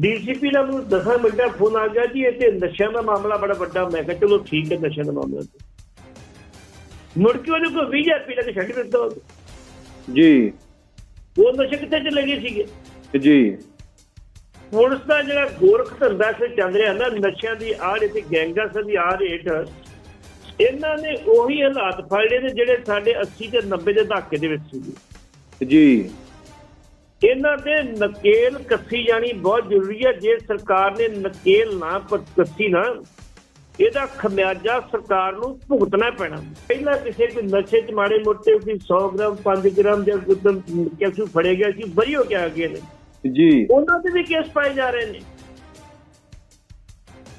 DCP ਦਾ ਮੈਨੂੰ ਦਸਾਂ ਮਿੰਟਾਂ ਫੋਨ ਆ ਗਿਆ ਜੀ ਇਹ ਤੇ ਨਸ਼ਿਆਂ ਦਾ ਮਾਮਲਾ ਬੜਾ ਵੱਡਾ। ਮੈਂ ਕਿਹਾ ਚਲੋ ਠੀਕ ਹੈ ਨਸ਼ਿਆਂ ਦਾ ਮਾਮਲਾ ਮੁੜ ਕੇ ਉਹਦੇ ਕੋਲ 20000 ਰੁਪਏ ਲੱਗ ਛੱਡ ਦਿੱਤਾ ਉਹਨੂੰ। ਜੀ। ਉਹ ਨਸ਼ੇ ਕਿੱਥੇ ਚਲੇ ਗਏ ਸੀਗੇ? ਜੀ। ਪੁਲਿਸ ਦਾ ਜਿਹੜਾ ਗੋਰਖ ਧੰਦਾ ਸੇ ਚੱਲ ਰਿਹਾ ਨਾ ਨਸ਼ਿਆਂ ਦੀ ਆੜ ਤੇ ਗੈਂਗਸ ਦੀ ਆੜ ਹੇਠ ਇਹਨਾਂ ਨੇ ਉਹੀ ਹਾਲਾਤ ਫੜਦੇ ਨੇ ਜਿਹੜੇ ਸਾਡੇ 80 ਤੇ 90 ਦੇ ਦਹਾਕੇ ਦੇ ਵਿੱਚ ਸੀਗੇ। ਜੀ। ਇਹਨਾਂ ਤੇ ਨਕੇਲ ਕੱਸੀ ਜਾਣੀ ਬਹੁਤ ਜ਼ਰੂਰੀ ਹੈ। ਜੇ ਸਰਕਾਰ ਨੇ ਨਕੇਲ ਨਾ ਕੱਸੀ ਨਾ ਇਹਦਾ ਖਮਿਆਜਾ ਸਰਕਾਰ ਨੂੰ ਭੁਗਤਣਾ ਪੈਣਾ। ਪਹਿਲਾਂ ਕਿਸੇ ਕੋਈ ਨਸ਼ੇ ਚ ਮਾੜੇ ਮੋਟੇ ਕੋਈ 100 ਗ੍ਰਾਮ 5 ਗ੍ਰਾਮ ਜਾਂ ਗੁੱਦਮ ਕਿਸੂ ਫੜੇ ਗਿਆ ਸੀ ਬਰੀ ਹੋ ਕੇ ਆ ਗਏ ਨੇ। ਜੀ। ਉਹਨਾਂ ਤੇ ਵੀ ਕੇਸ ਪਾਏ ਜਾ ਰਹੇ ਨੇ।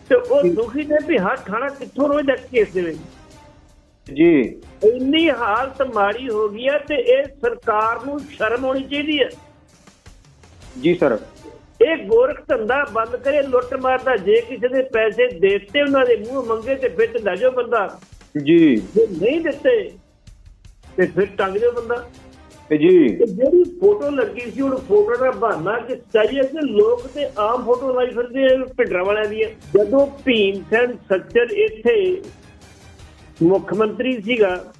ਤੇ ਉਹ ਦੁਖੀ ਨੇ ਵੀ ਹਰ ਥਾਣਾ ਕਿੱਥੋਂ ਰੋਜ਼ ਦਾ ਕੇਸ ਦੇ ਵਿੱਚ। ਜੀ। ਇੰਨੀ ਹਾਲਤ ਮਾੜੀ ਹੋ ਗਈ ਹੈ ਤੇ ਇਹ ਸਰਕਾਰ ਨੂੰ ਸ਼ਰਮ ਹੋਣੀ ਚਾਹੀਦੀ ਹੈ। ਜੀ ਸਰ। ਇਹ ਗੋਰਖ ਧੰਦਾ ਬੰਦ ਕਰੇ ਲੁੱਟ ਮਾਰਦਾ ਜੇ ਕਿਸੇ ਦੇ ਪੈਸੇ ਦੇਤੇ ਉਹਨਾਂ ਦੇ ਮੂੰਹ ਮੰਗੇ ਤੇ ਫਿਰ ਲੈ ਜਾਓ ਬੰਦਾ। ਜੀ। ਜੇ ਨਹੀਂ ਦਿੱਤੇ ਤੇ ਫਿਰ ਟੰਗ ਦਿਓ ਬੰਦਾ। ਜੀ। ਜਿਹੜੀ ਫੋਟੋ ਲੱਗੀ ਸੀ ਉਹ ਫੋਟੋ ਦਾ ਬਹਾਨਾ ਕਿ ਚਾਹੀਏ ਕਿ ਲੋਕ ਤੇ ਆਮ ਫੋਟੋ ਲਾਈ ਫਿਰਦੇ ਆ ਭਿੰਡਰਾਂ ਵਾਲਿਆਂ ਦੀਆਂ। ਜਦੋਂ ਭੀਮ ਸੈਨ ਸੱਚਰ ਇੱਥੇ ਮੁੱਖ ਮੰਤਰੀ ਸੀਗਾ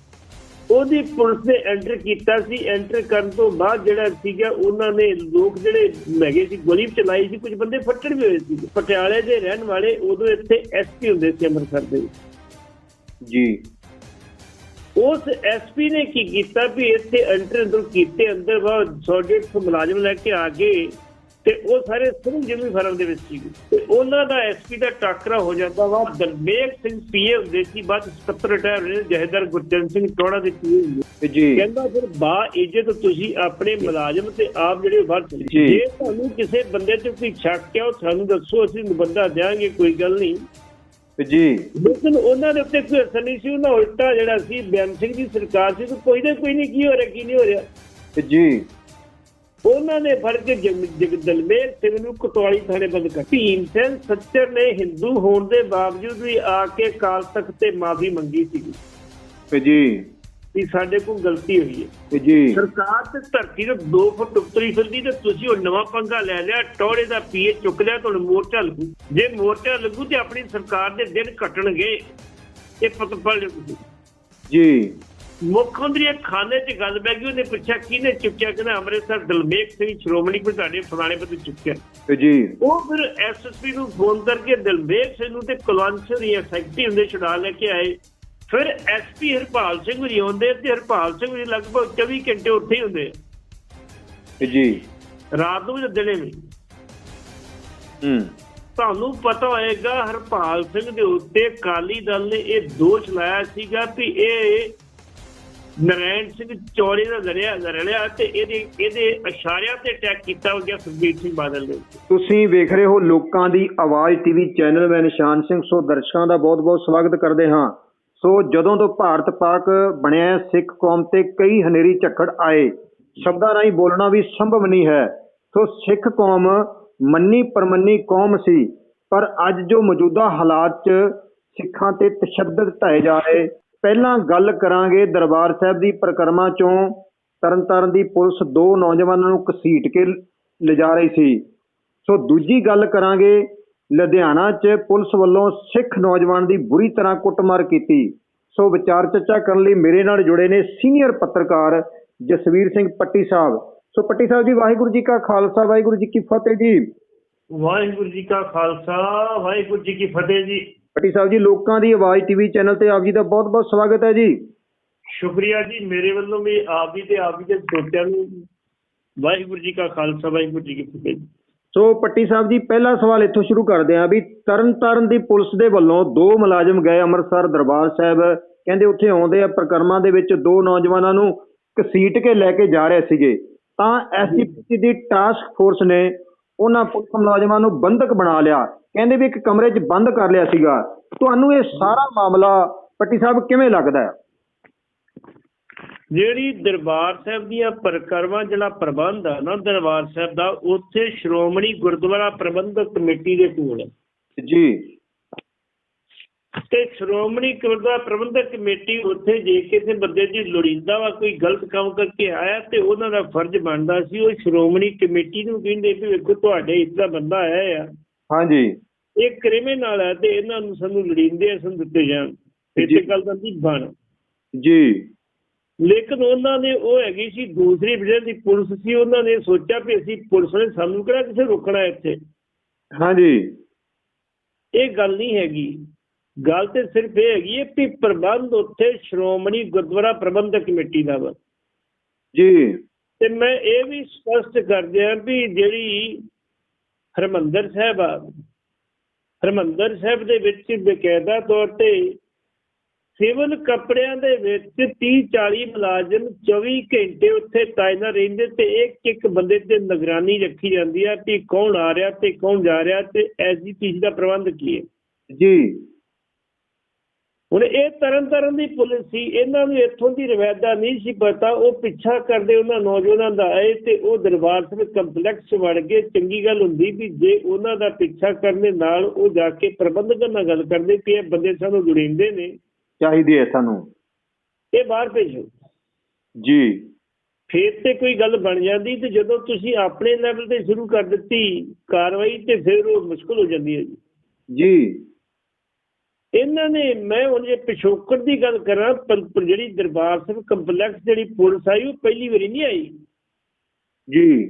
ਉਹਦੀ ਪੁਲਿਸ ਨੇ ਐਂਟਰ ਕੀਤਾ ਸੀ। ਐਂਟਰ ਕਰਨ ਤੋਂ ਬਾਅਦ ਜਿਹੜਾ ਸੀਗਾ ਉਹਨਾਂ ਨੇ ਲੋਕ ਜਿਹੜੇ ਮੈਗੇ ਸੀ ਗੋਲੀ ਚਲਾਈ ਸੀ ਕੁਝ ਬੰਦੇ ਫੱਟੜ ਵੀ ਹੋਏ ਸੀ। ਪਟਿਆਲੇ ਦੇ ਰਹਿਣ ਵਾਲੇ ਉਦੋਂ ਇੱਥੇ ਐਸਪੀ ਹੁੰਦੇ ਸੀ ਅੰਮ੍ਰਿਤਸਰ ਦੇ। ਜੀ। ਉਸ ਐਸਪੀ ਨੇ ਕੀ ਕੀਤਾ ਵੀ ਇੱਥੇ ਐਂਟਰ ਅੰਦਰ ਕੀਤੇ ਅੰਦਰ ਬਾਅਦ 150 ਮੁਲਾਜ਼ਮ ਲੈ ਕੇ ਆ ਗਏ। ਤੇ ਉਹ ਸਾਰੇ ਸਿਰਫ ਜਿਮੀ ਫਰਮ ਦੇ ਵਿੱਚ ਸੀ ਤੇ ਉਹਨਾਂ ਦਾ ਐਸਪੀ ਦਾ ਟਾਕਰਾ ਹੋ ਜਾਂਦਾ ਵਾ। ਦਰਬੇਕ ਸਿੰਘ ਪੀਏ ਹੁੰਦੇ ਸੀ ਬਾਅਦ ਸਕੱਤਰ ਰਿਟਾਇਰ ਹੋਏ ਜਹੇਦਾਰ ਗੁਰਚਰਨ ਸਿੰਘ ਟੋੜਾ ਦੇ ਪੀਏ ਹੁੰਦੇ ਜੀ। ਕਹਿੰਦਾ ਫਿਰ ਬਾ ਇੱਜ਼ਤ ਤੁਸੀਂ ਆਪਣੇ ਮੁਲਾਜ਼ਮ ਤੇ ਆਪ ਜਿਹੜੇ ਵਰਤ ਜੀ। ਤੁਹਾਨੂੰ ਕਿਸੇ ਬੰਦੇ ਤੇ ਕੋਈ ਸ਼ੱਕ ਹੈ ਉਹ ਸਾਨੂੰ ਦੱਸੋ ਅਸੀਂ ਬੰਦਾ ਦਿਆਂਗੇ ਕੋਈ ਗੱਲ ਨਹੀਂ। ਜੀ। ਲੇਕਿਨ ਉਹਨਾਂ ਦੇ ਉੱਤੇ ਕੋਈ ਅਸਰ ਨਹੀਂ ਸੀ। ਉਹਨਾਂ ਉਲਟਾ ਜਿਹੜਾ ਸੀ ਬਿਆਨ ਸਿੰਘ ਦੀ ਸਰਕਾਰ ਸੀ ਕੋਈ ਨਾ ਕੋਈ ਨਹੀਂ ਕੀ ਹੋ ਰਿਹਾ ਕੀ ਨਹੀਂ ਹੋ ਰਿਹਾ? ਜੀ। ਉਹਨਾਂ ਨੇ ਫੜ ਕੇ ਜਗ- ਜਗਦਲਮੇਰ ਸਿੰਘ ਨੂੰ ਕੋਤਵਾਲੀ ਥਾਣੇ ਬੰਦ ਕਰ ਭੀਮ ਸਿੰਘ ਸੱਚਰ ਨੇ ਹਿੰਦੂ ਹੋਣ ਦੇ ਬਾਵਜੂਦ ਵੀ ਆ ਕੇ ਕਾਲ ਤਖਤ ਤੇ ਮਾਫੀ ਮੰਗੀ ਸੀ। ਜੀ। ਵੀ ਸਾਡੇ ਕੋਲ ਗਲਤੀ ਹੋਈ ਹੈ। ਜੀ। ਸਰਕਾਰ ਤੇ ਧਰਤੀ ਤੋਂ 2 ਫੁੱਟ ਉੱਤਰੀ ਫਿਰਦੀ ਤੇ ਤੁਸੀਂ ਉਹ ਨਵਾਂ ਪੰਗਾ ਲੈ ਲਿਆ ਟੋੜੇ ਦਾ ਪੀਏ ਚੁੱਕ ਲਿਆ ਤੁਹਾਨੂੰ ਮੋਰਚਾ ਲੱਗੂ। ਜੇ ਮੋਰਚਾ ਲੱਗੂ ਤੇ ਆਪਣੀ ਸਰਕਾਰ ਦੇ ਦਿਨ ਘਟਣਗੇ। ਇਹ ਪਤ ਪੜ ਜੀ। ਮੁੱਖ ਮੰਤਰੀ ਖਾਨੇ 'ਚ ਗੱਲ ਬੈ ਗਈ ਉਹਨੇ ਪੁੱਛਿਆ ਕਿਹਨੇ ਚੁੱਕਿਆ? ਕਹਿੰਦਾ ਅੰਮ੍ਰਿਤਸਰ ਦਲਮੇਕ ਸਿੰਘ ਸ਼੍ਰੋਮਣੀ ਪ੍ਰਧਾਨ ਫਲਾਣੇ ਪਤੇ ਚੁੱਕਿਆ। ਜੀ। ਉਹ ਫਿਰ ਐਸਐਸਪੀ ਨੂੰ ਫੋਨ ਕਰਕੇ ਦਲਮੇਕ ਸਿੰਘ ਨੂੰ ਤੇ ਕੁਲਵੰਤ ਸਿੰਘ ਦੀ ਸੈਕਟਰੀ ਹੁੰਦੇ ਛੁਡਾ ਲੈ ਕੇ ਆਏ। ਫਿਰ ਐਸਪੀ ਹਰਪਾਲ ਸਿੰਘ ਜੀ ਆਉਂਦੇ ਤੇ ਹਰਪਾਲ ਸਿੰਘ ਜੀ ਲਗਭਗ 24 ਘੰਟੇ ਉੱਥੇ ਹੀ ਹੁੰਦੇ। ਜੀ। ਰਾਤ ਨੂੰ ਵੀ ਦਿਨੇ ਵੀ। ਹੂੰ। ਤੁਹਾਨੂੰ ਪਤਾ ਹੋਏਗਾ ਹਰਪਾਲ ਸਿੰਘ ਦੇ ਉੱਤੇ ਕਾਲੀ ਦਲ ਨੇ ਇਹ ਦੋਸ਼ ਲਾਇਆ ਸੀਗਾ ਕਿ ਇਹ ਨਰੈਣ ਸਿੰਘ ਚੌੜੇ ਦਾ ਜ਼ਰਿਆ ਰਲਿਆ ਤੇ ਇਹਦੇ ਇਹਦੇ ਇਸ਼ਾਰਿਆਂ ਤੇ ਅਟੈਕ ਕੀਤਾ ਗਿਆ ਸੁਖਬੀਰ ਸਿੰਘ ਬਾਦਲ ਦੇ ਤੁਸੀਂ ਵੇਖ ਰਹੇ ਹੋ ਲੋਕਾਂ ਦੀ ਆਵਾਜ਼ ਟੀਵੀ ਚੈਨਲ ਮੈਂ ਨਿਸ਼ਾਨ ਸਿੰਘ, ਸੋ ਦਰਸ਼ਕਾਂ ਦਾ ਬਹੁਤ-ਬਹੁਤ ਸਵਾਗਤ ਕਰਦੇ ਹਾਂ। ਸੋ ਜਦੋਂ ਤੋਂ ਭਾਰਤ ਪਾਕ ਬਣਿਆ ਸਿੱਖ ਕੌਮ ਤੇ ਕਈ ਹਨੇਰੀ ਝੱਖੜ ਆਏ। ਸ਼ਬਦਾਂ ਰਾਹੀਂ ਬੋਲਣਾ ਵੀ ਸੰਭਵ ਨਹੀਂ ਹੈ। ਸੋ ਸਿੱਖ ਕੌਮ ਮੰਨੀ ਪਰਮੰਨੀ ਕੌਮ ਸੀ, ਪਰ ਅੱਜ ਜੋ ਮੌਜੂਦਾ ਹਾਲਾਤ 'ਚ ਸਿੱਖਾਂ ਤੇ ਤਸ਼ੱਦਦ ਢਾਏ ਜਾ ਰਹੇ ਪਹਿਲਾਂ ਗੱਲ ਕਰਾਂਗੇ ਦਰਬਾਰ ਸਾਹਿਬ ਦੀ ਪ੍ਰਕਰਮਾ ਚੋਂ। ਤਰਨਤਾਰਨ ਦੀ ਪੁਲਿਸ ਦੋ ਨੌਜਵਾਨਾਂ ਨੂੰ ਘਸੀਟ ਕੇ ਲਿਜਾ ਰਹੀ ਸੀ। ਸੋ ਦੂਜੀ ਗੱਲ ਕਰਾਂਗੇ, ਲੁਧਿਆਣਾ 'ਚ ਪੁਲਿਸ ਵੱਲੋਂ ਸਿੱਖ ਨੌਜਵਾਨ ਦੀ ਬੁਰੀ ਤਰ੍ਹਾਂ ਕੁੱਟਮਾਰ ਕੀਤੀ। ਸੋ ਵਿਚਾਰ ਚਰਚਾ ਕਰਨ ਲਈ ਮੇਰੇ ਨਾਲ ਜੁੜੇ ਨੇ ਸੀਨੀਅਰ ਪੱਤਰਕਾਰ ਜਸਵੀਰ ਸਿੰਘ ਪੱਟੀ ਸਾਹਿਬ। ਸੋ ਪੱਟੀ ਸਾਹਿਬ ਜੀ, ਵਾਹਿਗੁਰੂ ਜੀ ਕਾ ਖਾਲਸਾ, ਵਾਹਿਗੁਰੂ ਜੀ ਕੀ ਫਤਿਹ ਜੀ। ਵਾਹਿਗੁਰੂ ਜੀ ਕਾ ਖਾਲਸਾ, ਵਾਹਿਗੁਰੂ ਜੀ ਕੀ ਫਤਿਹ ਜੀ। ਪੱਟੀ ਸਾਹਿਬ ਜੀ ਲੋਕਾਂ ਦੀ ਆਵਾਜ਼ ਟੀਵੀ ਚੈਨਲ ਤੇ ਆਪ ਜੀ ਦਾ ਬਹੁਤ-ਬਹੁਤ ਸਵਾਗਤ ਹੈ ਜੀ। ਸ਼ੁਕਰੀਆ ਜੀ ਮੇਰੇ ਵੱਲੋਂ ਵੀ ਆਪ ਜੀ ਤੇ ਆਪ ਜੀ ਦੇ ਸਰੋਤਿਆਂ ਨੂੰ ਵਾਹਿਗੁਰੂ ਜੀ ਕਾ ਖਾਲਸਾ ਵਾਹਿਗੁਰੂ ਜੀ ਕੀ ਫਤਿਹ। ਸੋ ਪੱਟੀ ਸਾਹਿਬ ਜੀ ਪਹਿਲਾ ਸਵਾਲ ਇੱਥੋਂ ਸ਼ੁਰੂ ਕਰਦੇ ਹਾਂ ਵੀ ਤਰਨਤਾਰਨ ਦੀ ਪੁਲਿਸ ਦੇ ਵੱਲੋਂ ਦੋ ਮੁਲਾਜ਼ਮ ਗਏ ਅੰਮ੍ਰਿਤਸਰ ਦਰਬਾਰ ਸਾਹਿਬ। ਕਹਿੰਦੇ ਉੱਥੇ ਆਉਂਦੇ ਆ ਪ੍ਰਕਰਮਾਂ ਦੇ ਵਿੱਚ ਦੋ ਨੌਜਵਾਨਾਂ ਨੂੰ ਘਸੀਟ ਕੇ ਲੈ ਕੇ ਜਾ ਰਹੇ ਸੀਗੇ। ਤਾਂ ਐਸਜੀਪੀਸੀ ਦੀ ਟਾਸਕ ਫੋਰਸ ਨੇ ਉਹਨਾਂ ਪੁਲਿਸ ਮੁਲਾਜ਼ਮਾਂ ਨੂੰ ਬੰਧਕ ਬਣਾ ਲਿਆ। ਕਹਿੰਦੇ ਵੀ ਇੱਕ ਕਮਰੇ 'ਚ ਬੰਦ ਕਰ ਲਿਆ ਸੀਗਾ। ਤੁਹਾਨੂੰ ਇਹ ਸਾਰਾ ਮਾਮਲਾ ਪੱਟੀ ਸਾਹਿਬ ਕਿਵੇਂ ਲੱਗਦਾ ਹੈ? ਜਿਹੜੀ ਦਰਬਾਰ ਸਾਹਿਬ ਦੀਆਂ ਪ੍ਰਕਰਮਾਂ ਜਿਹੜਾ ਪ੍ਰਬੰਧ ਆ ਨਾ ਦਰਬਾਰ ਸਾਹਿਬ ਦਾ ਉੱਥੇ ਸ਼੍ਰੋਮਣੀ ਗੁਰਦੁਆਰਾ ਪ੍ਰਬੰਧਕ ਕਮੇਟੀ ਦੇ ਕੋਲ ਜੀ। ਤੇ ਸ਼੍ਰੋਮਣੀ ਗੁਰਦੁਆਰਾ ਪ੍ਰਬੰਧਕ ਕਮੇਟੀ ਉੱਥੇ ਜੇ ਕਿਸੇ ਬੰਦੇ ਦੀ ਲੋੜੀਂਦਾ ਵਾ ਕੋਈ ਗਲਤ ਕੰਮ ਕਰਕੇ ਆਇਆ ਤੇ ਉਹਨਾਂ ਦਾ ਫਰਜ਼ ਬਣਦਾ ਸੀ ਉਹ ਸ਼੍ਰੋਮਣੀ ਕਮੇਟੀ ਨੂੰ ਕਹਿੰਦੇ ਵੀ ਵੇਖੋ ਤੁਹਾਡੇ ਇਤਨਾ ਬੰਦਾ ਆਇਆ ਆ। ਹਾਂਜੀ। ਇਹ ਕ੍ਰਿਮੀਨਲ ਹੈ ਤੇ ਇਹਨਾਂ ਨੂੰ ਸਾਨੂੰ ਲੋੜੀਂਦੇ ਆ ਸਾਨੂੰ ਦਿੱਤੇ ਜਾਣ। ਇੱਥੇ ਗੱਲ ਦਾ ਨਹੀਂ ਬਣ ਜੀ। ਲੇਕਿਨ ਉਹਨਾਂ ਨੇ ਉਹ ਹੈਗੀ ਸੀ ਦੂਸਰੀ ਵਜ੍ਹਾ ਦੀ ਪੁਲਿਸ ਸੀ ਉਹਨਾਂ ਨੇ ਸੋਚਿਆ ਵੀ ਅਸੀਂ ਪੁਲਿਸ ਨੇ ਸਾਨੂੰ ਕਿਹੜਾ ਕਿਸੇ ਰੋਕਣਾ ਇੱਥੇ? ਹਾਂਜੀ। ਇਹ ਗੱਲ ਨਹੀਂ ਹੈਗੀ। ਗੱਲ ਤੇ ਸਿਰਫ ਇਹ ਹੈਗੀ ਹੈ ਕਿ ਪ੍ਰਬੰਧ ਉੱਥੇ ਸ਼੍ਰੋਮਣੀ ਗੁਰਦੁਆਰਾ ਪ੍ਰਬੰਧਕ ਕਮੇਟੀ ਦਾ ਵਾ। ਜੀ। ਤੇ ਮੈਂ ਇਹ ਵੀ ਸਪਸ਼ਟ ਕਰ ਦਿਆਂ ਵੀ ਜਿਹੜੀ ਹਰਮੰਦਰ ਸਾਹਿਬ ਆ ਹਰਮੰਦਰ ਸਾਹਿਬ ਦੇ ਵਿੱਚ ਬਕਾਇਦਾ ਤੌਰ ਤੇ ਸਿਵਲ ਕੱਪੜਿਆਂ ਦੇ ਵਿੱਚ 30 40 ਮੁਲਾਜ਼ਮ 24 ਘੰਟੇ ਉੱਥੇ ਤਾਇਨਾਤ ਰਹਿੰਦੇ ਤੇ ਇੱਕ ਇੱਕ ਬੰਦੇ ਤੇ ਨਿਗਰਾਨੀ ਰੱਖੀ ਜਾਂਦੀ ਹੈ ਕਿ ਕੌਣ ਆ ਰਿਹਾ ਤੇ ਕੌਣ ਜਾ ਰਿਹਾ ਤੇ ਐਸੀ ਚੀਜ਼ ਦਾ ਪ੍ਰਬੰਧ ਕੀ ਹੈ। ਜੀ। ਹੁਣ ਇਹ ਤਰਨ ਤਾਰਨ ਦੀ ਪੁਲਿਸ ਸੀ ਇਹਨਾਂ ਨੂੰ ਇੱਥੋਂ ਦੀ ਰਵਾਇਦਾ ਨਹੀਂ ਸੀ ਪਤਾ ਉਹ ਪਿੱਛਾ ਕਰਦੇ ਉਹਨਾਂ ਨੌਜਵਾਨਾਂ ਦਾ ਆਏ ਤੇ ਉਹ ਦਰਬਾਰ ਸਾਹਿਬ ਕੰਪਲੈਕਸ ਵੜ ਗਏ। ਚੰਗੀ ਗੱਲ ਹੁੰਦੀ ਵੀ ਜੇ ਉਹਨਾਂ ਦਾ ਪਿੱਛਾ ਕਰਨ ਨਾਲ ਉਹ ਜਾ ਕੇ ਪ੍ਰਬੰਧਕਾਂ ਨਾਲ ਗੱਲ ਕਰਦੇ ਕਿ ਇਹ ਬੰਦੇ ਸਾਨੂੰ ਲੋੜੀਂਦੇ ਨੇ। ਚਾਹੀਦੀ ਹੈ ਸਾਨੂੰ। ਇਹ ਬਾਹਰ ਭੇਜੋ। ਜੀ। ਫੇਰ ਤੇ ਕੋਈ ਗੱਲ ਬਣ ਜਾਂਦੀ ਤੇ ਜਦੋਂ ਤੁਸੀਂ ਆਪਣੇ ਲੈਵਲ ਤੇ ਸ਼ੁਰੂ ਕਰ ਦਿੱਤੀ ਕਾਰਵਾਈ ਤੇ ਫਿਰ ਉਹ ਮੁਸ਼ਕਲ ਹੋ ਜਾਂਦੀ ਹੈ ਜੀ। ਜੀ। ਇਹਨਾਂ ਨੇ ਮੈਂ ਹੁਣ ਜੇ ਪਿਛੋਕੜ ਦੀ ਗੱਲ ਕਰਾਂ ਪਰ ਜਿਹੜੀ ਦਰਬਾਰ ਸਾਹਿਬ ਕੰਪਲੈਕਸ ਜਿਹੜੀ ਪੁਲਿਸ ਆਈ ਉਹ ਪਹਿਲੀ ਵਾਰੀ ਨਹੀਂ ਆਈ। ਜੀ।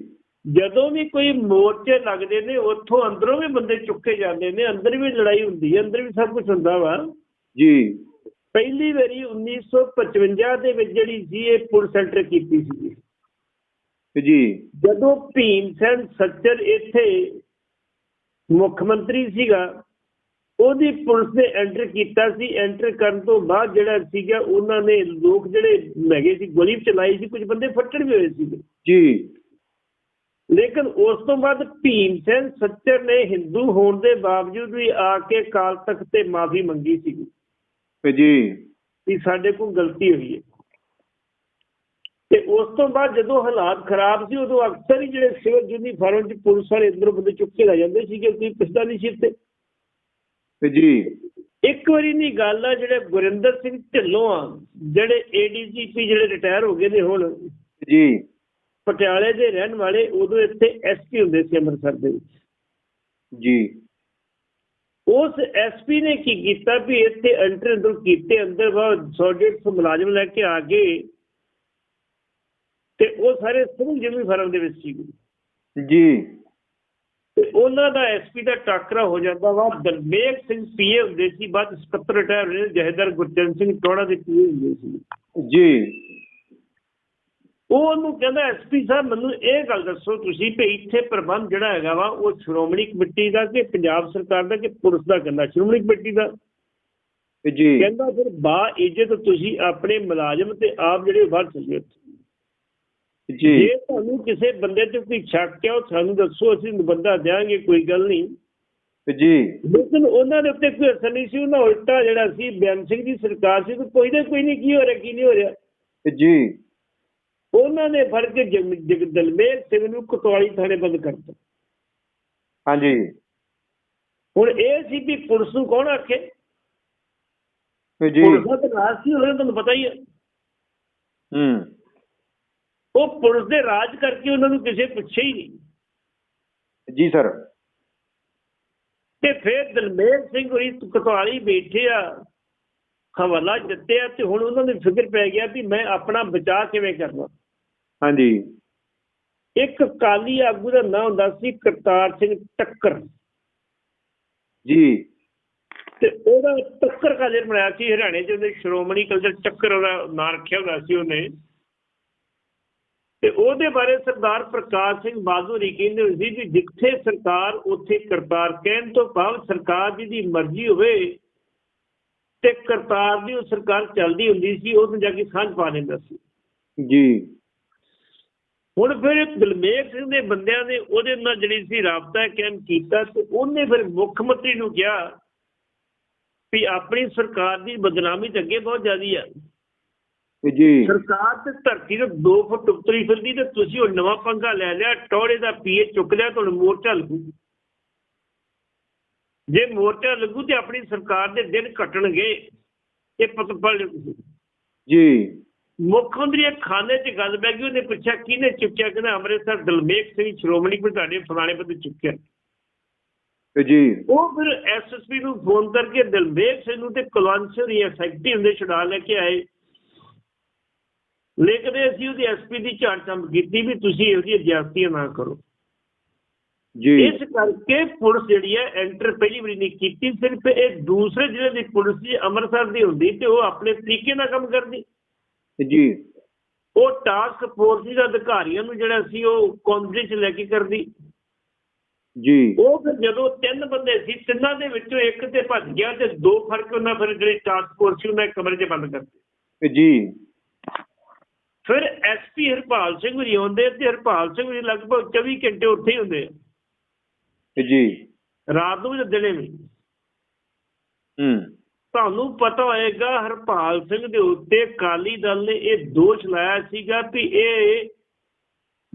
ਜਦੋਂ ਵੀ ਕੋਈ ਮੋਰਚੇ ਲੱਗਦੇ ਨੇ ਉੱਥੋਂ ਅੰਦਰੋਂ ਵੀ ਬੰਦੇ ਚੁੱਕੇ ਜਾਂਦੇ ਨੇ ਅੰਦਰ ਵੀ ਲੜਾਈ ਹੁੰਦੀ ਹੈ ਅੰਦਰ ਵੀ ਸਭ ਕੁਝ ਹੁੰਦਾ ਵਾ। ਜੀ। ਪਹਿਲੀ ਵਾਰੀ 1955 ਦੇ ਵਿੱਚ ਜਿਹੜੀ ਸੀ ਇਹ ਪੁਲਿਸ ਐਂਟਰ ਕੀਤੀ ਸੀ। ਜੀ। ਜਦੋਂ ਭੀਮ ਸੈਨ ਸੱਚਰ ਇੱਥੇ ਮੁੱਖ ਮੰਤਰੀ ਸੀਗਾ ਉਹਦੀ ਪੁਲਿਸ ਨੇ ਐਂਟਰ ਕੀਤਾ ਸੀ। ਐਂਟਰ ਕਰਨ ਤੋਂ ਬਾਅਦ ਜਿਹੜਾ ਸੀਗਾ ਉਹਨਾਂ ਨੇ ਲੋਕ ਜਿਹੜੇ ਹੈਗੇ ਸੀ ਗੋਲੀ ਚਲਾਈ ਸੀ ਕੁਝ ਬੰਦੇ ਫੱਟੜ ਵੀ ਹੋਏ ਸੀ ਜੀ। ਲੇਕਿਨ ਉਸ ਤੋਂ ਬਾਅਦ ਭੀਮ ਸੈਨ ਸੱਚਰ ਨੇ ਹਿੰਦੂ ਹੋਣ ਦੇ ਬਾਵਜੂਦ ਵੀ ਆ ਕੇ ਕਾਲ ਤਖਤ ਤੇ ਮਾਫੀ ਮੰਗੀ ਸੀ। ਜੀ। ਵੀ ਸਾਡੇ ਕੋਲ ਗਲਤੀ ਹੋਈ ਹੈ। ਤੇ ਉਸ ਤੋਂ ਬਾਅਦ ਜਦੋਂ ਹਾਲਾਤ ਖਰਾਬ ਸੀ ਉਦੋਂ ਅਕਸਰ ਹੀ ਜਿਹੜੇ ਸਿਵਲ ਯੂਨੀਫਾਰਮ ਚ ਪੁਲਿਸ ਵਾਲੇ ਅੰਦਰੋਂ ਬੰਦੇ ਚੁੱਕ ਕੇ ਲੈ ਜਾਂਦੇ ਸੀਗੇ ਕੋਈ ਪਿਸਦਾ ਨਹੀਂ ਸੀ ਤੇ ਜੀ। ਇੱਕ ਵਾਰੀ ਨਹੀਂ ਗੱਲ ਆ ਜਿਹੜੇ ਗੁਰਿੰਦਰ ਸਿੰਘ ਢਿੱਲੋਂ ਆ ਜਿਹੜੇ ਏਡੀਜੀਪੀ ਜਿਹੜੇ ਰਿਟਾਇਰ ਹੋ ਗਏ ਨੇ ਹੁਣ ਜੀ। ਪਟਿਆਲੇ ਦੇ ਰਹਿਣ ਵਾਲੇ ਉਦੋਂ ਇੱਥੇ ਐਸਪੀ ਹੁੰਦੇ ਸੀ ਅੰਮ੍ਰਿਤਸਰ ਦੇ ਵਿੱਚ। ਜੀ। ਉਸ ਐਸਪੀ ਨੇ ਕੀ ਕੀਤਾ ਵੀ ਇੱਥੇ ਐਂਟਰ ਅੰਦਰ ਕੀਤੇ ਅੰਦਰ ਬਾਹਰ 100 ਮੁਲਾਜ਼ਮ ਲੈ ਕੇ ਆ ਗਏ ਤੇ ਉਹ ਸਾਰੇ ਸਿਵਲ ਯੂਨੀਫਾਰਮ ਦੇ ਵਿੱਚ ਸੀ ਜੀ। ਤੇ ਉਹਨਾਂ ਦਾ ਐਸਪੀ ਦਾ ਟਾਕਰਾ ਹੋ ਜਾਂਦਾ ਵਾ। ਦਰਬੇਕ ਸਿੰਘ ਪੀਏ ਹੁੰਦੇ ਸੀ ਬਾਅਦ ਸਕੱਤਰ ਰਿਟਾਇਰ ਹੋਏ ਜਹੇਦਾਰ ਗੁਰਚਰਨ ਸਿੰਘ ਟੋੜਾ ਦੇ ਪੀਏ ਹੁੰਦੇ ਸੀ। ਜੀ। ਉਹ ਉਹਨੂੰ ਕਹਿੰਦਾ ਐਸਪੀ ਸਾਹਿਬ ਮੈਨੂੰ ਇਹ ਗੱਲ ਦੱਸੋ ਤੁਸੀਂ ਵੀ ਇੱਥੇ ਪ੍ਰਬੰਧ ਜਿਹੜਾ ਹੈਗਾ ਵਾ ਉਹ ਸ਼੍ਰੋਮਣੀ ਕਮੇਟੀ ਦਾ ਕਿ ਪੰਜਾਬ ਸਰਕਾਰ ਦਾ ਕਿ ਪੁਲਿਸ ਦਾ ਕਹਿੰਦਾ ਸ਼੍ਰੋਮਣੀ ਕਮੇਟੀ ਦਾ? ਜੀ। ਕਹਿੰਦਾ ਫਿਰ ਬਾ ਇੱਜ਼ਤ ਤੁਸੀਂ ਆਪਣੇ ਮੁਲਾਜ਼ਮ ਤੇ ਆਪ ਜਿਹੜੇ ਬਾਹਰ ਚੱਲੇ ਜੀ। ਜੇ ਤੁਹਾਨੂੰ ਕਿਸੇ ਬੰਦੇ ਤੇ ਕੋਈ ਸ਼ੱਕ ਹੈ ਉਹ ਸਾਨੂੰ ਦੱਸੋ ਅਸੀਂ ਬੰਦਾ ਦਿਆਂਗੇ ਕੋਈ ਗੱਲ ਨਹੀਂ। ਜੀ। ਲੇਕਿਨ ਉਹਨਾਂ ਦੇ ਉੱਤੇ ਕੋਈ ਅਸਰ ਨਹੀਂ ਸੀ ਉਹਨਾਂ ਉਲਟਾ ਜਿਹੜਾ ਸੀ ਬਿਆਨ ਸਿੰਘ ਦੀ ਸਰਕਾਰ ਸੀ ਕੋਈ ਕੋਈ ਨਾ ਕੋਈ ਨਹੀਂ ਕੀ ਹੋ ਰਿਹਾ ਕੀ ਨਹੀਂ ਹੋ ਰਿਹਾ। ਜੀ। ਉਹਨਾਂ ਨੇ ਫੜ ਕੇ ਜਗ- ਜਗਦਲਮੇਲ ਸਿੰਘ ਨੂੰ ਕੋਤਵਾਲੀ ਥਾਣੇ ਬੰਦ ਕਰਤਾ ਹਾਂਜੀ। ਹੁਣ ਇਹ ਸੀ ਵੀ ਪੁਲਿਸ ਨੂੰ ਕੌਣ ਆਖੇ? ਜੀ। ਪੁਲਿਸ ਦਾ ਰਾਜ ਸੀ ਉਹਨਾਂ ਤੁਹਾਨੂੰ ਪਤਾ ਹੀ ਹੈ। ਹੂੰ। ਉਹ ਪੁਲਿਸ ਦੇ ਰਾਜ ਕਰਕੇ ਉਹਨਾਂ ਨੂੰ ਕਿਸੇ ਪੁੱਛੇ ਹੀ ਨਹੀਂ। ਜੀ ਸਰ। ਤੇ ਫਿਰ ਦਲਮੇਲ ਸਿੰਘ ਹੋਰੀ ਕੋਤਵਾਲੀ ਬੈਠੇ ਆ ਹਵਾਲਾ ਦਿੱਤੇ ਆ ਤੇ ਹੁਣ ਉਹਨਾਂ ਨੂੰ ਫਿਕਰ ਪੈ ਗਿਆ ਵੀ ਮੈਂ ਆਪਣਾ ਬਚਾਅ ਕਿਵੇਂ ਕਰਨਾ। ਹਾਂਜੀ। ਇੱਕ ਕਾਲੀ ਆਗੂ ਦਾ ਨਾਮ ਹੁੰਦਾ ਸੀ ਕਰਤਾਰ ਸਿੰਘ ਟੱਕਰ। ਜੀ। ਤੇ ਉਹਦਾ ਟੱਕਰ ਕਾਲਜ ਬਣਾਇਆ ਸੀ? ਹਰਿਆਣੇ ਚ ਉਹਦੇ ਸ਼੍ਰੋਮਣੀ ਕਲਚਰ ਟੱਕਰ ਉਹਦਾ ਨਾਂ ਰੱਖਿਆ ਹੁੰਦਾ ਸੀ ਉਹਨੇ। ਤੇ ਉਹਦੇ ਬਾਰੇ ਸਰਦਾਰ ਪ੍ਰਕਾਸ਼ ਸਿੰਘ ਬਾਦੂਰੀ ਕਹਿੰਦੇ ਹੁੰਦੇ ਸੀ ਕਿ ਜਿੱਥੇ ਸਰਕਾਰ ਉੱਥੇ ਕਰਤਾਰ ਕਹਿਣ ਤੋਂ ਭਾਵ ਸਰਕਾਰ ਜੀ ਦੀ ਮਰਜ਼ੀ ਹੋਵੇ ਤੇ ਕਰਤਾਰ ਦੀ ਉਹ ਸਰਕਾਰ ਚੱਲਦੀ ਹੁੰਦੀ ਸੀ ਉਹਨੂੰ ਜਾ ਕੇ ਸਾਂਝ ਪਾ ਦਿੰਦਾ ਸੀ। ਜੀ। ਹੁਣ ਫਿਰ ਦਲਮੇਰ ਸਿੰਘ ਦੇ ਬੰਦਿਆਂ ਨੇ ਉਹਦੇ ਨਾਲ ਜਿਹੜੀ ਸੀ ਰਾਬਤਾ ਕਾਇਮ ਕੀਤਾ ਤੇ ਉਹਨੇ ਫਿਰ ਮੁੱਖ ਮੰਤਰੀ ਨੂੰ ਕਿਹਾ ਵੀ ਆਪਣੀ ਸਰਕਾਰ ਦੀ ਬਦਨਾਮੀ ਤੇ ਅੱਗੇ ਬਹੁਤ ਜ਼ਿਆਦੀ ਆ। ਜੀ। ਸਰਕਾਰ ਤੇ ਧਰਤੀ ਤੋਂ 2 ਫੁੱਟ ਉੱਤਰੀ ਫਿਰਦੀ ਤੇ ਤੁਸੀਂ ਉਹ ਨਵਾਂ ਪੰਗਾ ਲੈ ਲਿਆ ਟੋੜੇ ਦਾ ਪੀਏ ਚੁੱਕ ਲਿਆ ਤੁਹਾਨੂੰ ਮੋਰਚਾ ਲੱਗੂ। ਜੇ ਮੋਰਚਾ ਲੱਗੂ ਤੇ ਆਪਣੀ ਸਰਕਾਰ ਦੇ ਦਿਨ ਘਟਣਗੇ ਇਹ ਪਤਪਲ ਜੀ। ਮੁੱਖ ਮੰਤਰੀ ਦੇ ਖਾਨੇ 'ਚ ਗੱਲ ਪੈ ਗਈ ਉਹਨੇ ਪੁੱਛਿਆ ਕਿਹਨੇ ਚੁੱਕਿਆ ਕਹਿੰਦਾ ਅੰਮ੍ਰਿਤਸਰ ਦਲਮੇਖ ਸਿੰਘ ਸ਼੍ਰੋਮਣੀ ਪ੍ਰਧਾਨੇ ਫਲਾਣੇ ਬੰਦੇ ਚੁੱਕਿਆ। ਜੀ। ਉਹ ਫਿਰ ਐਸਐਸਪੀ ਨੂੰ ਫੋਨ ਕਰਕੇ ਦਲਮੇਖ ਸਿੰਘ ਨੂੰ ਤੇ ਜਾਂ ਸੈਕਟਰੀ ਹੁੰਦੇ ਛੁਡਾ ਲੈ ਕੇ ਆਏ। ਲੇਕਿਨ ਅਸੀਂ ਉਹਦੀ ਐਸਪੀ ਦੀ ਝਾੜ ਚੰਬ ਕੀਤੀ ਵੀ ਤੁਸੀਂ ਇਹੋ ਜਿਹੀਆਂ ਜ਼ਿਆਦਤੀਆਂ ਨਾ ਕਰੋ। ਜੀ। ਇਸ ਕਰਕੇ ਪੁਲਿਸ ਜਿਹੜੀ ਹੈ ਐਂਟਰ ਪਹਿਲੀ ਵਾਰੀ ਨਹੀਂ ਕੀਤੀ ਸਿਰਫ ਇਹ ਦੂਸਰੇ ਜ਼ਿਲ੍ਹੇ ਦੀ ਪੁਲਿਸ ਜੀ ਅੰਮ੍ਰਿਤਸਰ ਦੀ ਹੁੰਦੀ ਤੇ ਉਹ ਆਪਣੇ ਤਰੀਕੇ ਨਾਲ ਕੰਮ ਕਰਦੀ। ਜੀ। ਉਹ ਟਾਸਕ ਫੋਰਸ ਦੇ ਅਧਿਕਾਰੀਆਂ ਨੂੰ ਜਿਹੜਾ ਸੀ ਉਹ ਕੌਂਸਲ ਚ ਲੈ ਕੇ ਕਰਦੀ। ਜੀ। ਉਹ ਫਿਰ ਜਦੋਂ ਤਿੰਨ ਬੰਦੇ ਸੀ ਤਿੰਨਾਂ ਦੇ ਵਿੱਚੋਂ ਇੱਕ ਤੇ ਭੱਜ ਗਿਆ ਤੇ ਦੋ ਫੜ ਕੇ ਉਹਨਾਂ ਫਿਰ ਜਿਹੜੇ ਟਾਸਕ ਫੋਰਸ ਸੀ ਉਹਨਾਂ ਕਮਰੇ 'ਚ ਬੰਦ ਕਰਤੇ। ਜੀ। ਫਿਰ ਐਸਪੀ ਹਰਪਾਲ ਸਿੰਘ ਜੀ ਆਉਂਦੇ ਤੇ ਹਰਪਾਲ ਸਿੰਘ ਜੀ ਲਗਭਗ 24 ਘੰਟੇ ਉੱਥੇ ਹੀ ਹੁੰਦੇ ਆ, ਜੀ। ਰਾਤ ਨੂੰ ਵੀ ਦਿਨੇ ਵੀ। ਹੂੰ। ਤੁਹਾਨੂੰ ਪਤਾ ਹੋਏਗਾ ਹਰਪਾਲ ਸਿੰਘ ਦੇ ਉੱਤੇ ਕਾਲੀ ਦਲ ਨੇ ਇਹ ਦੋਸ਼ ਲਾਇਆ ਸੀਗਾ ਕਿ ਇਹ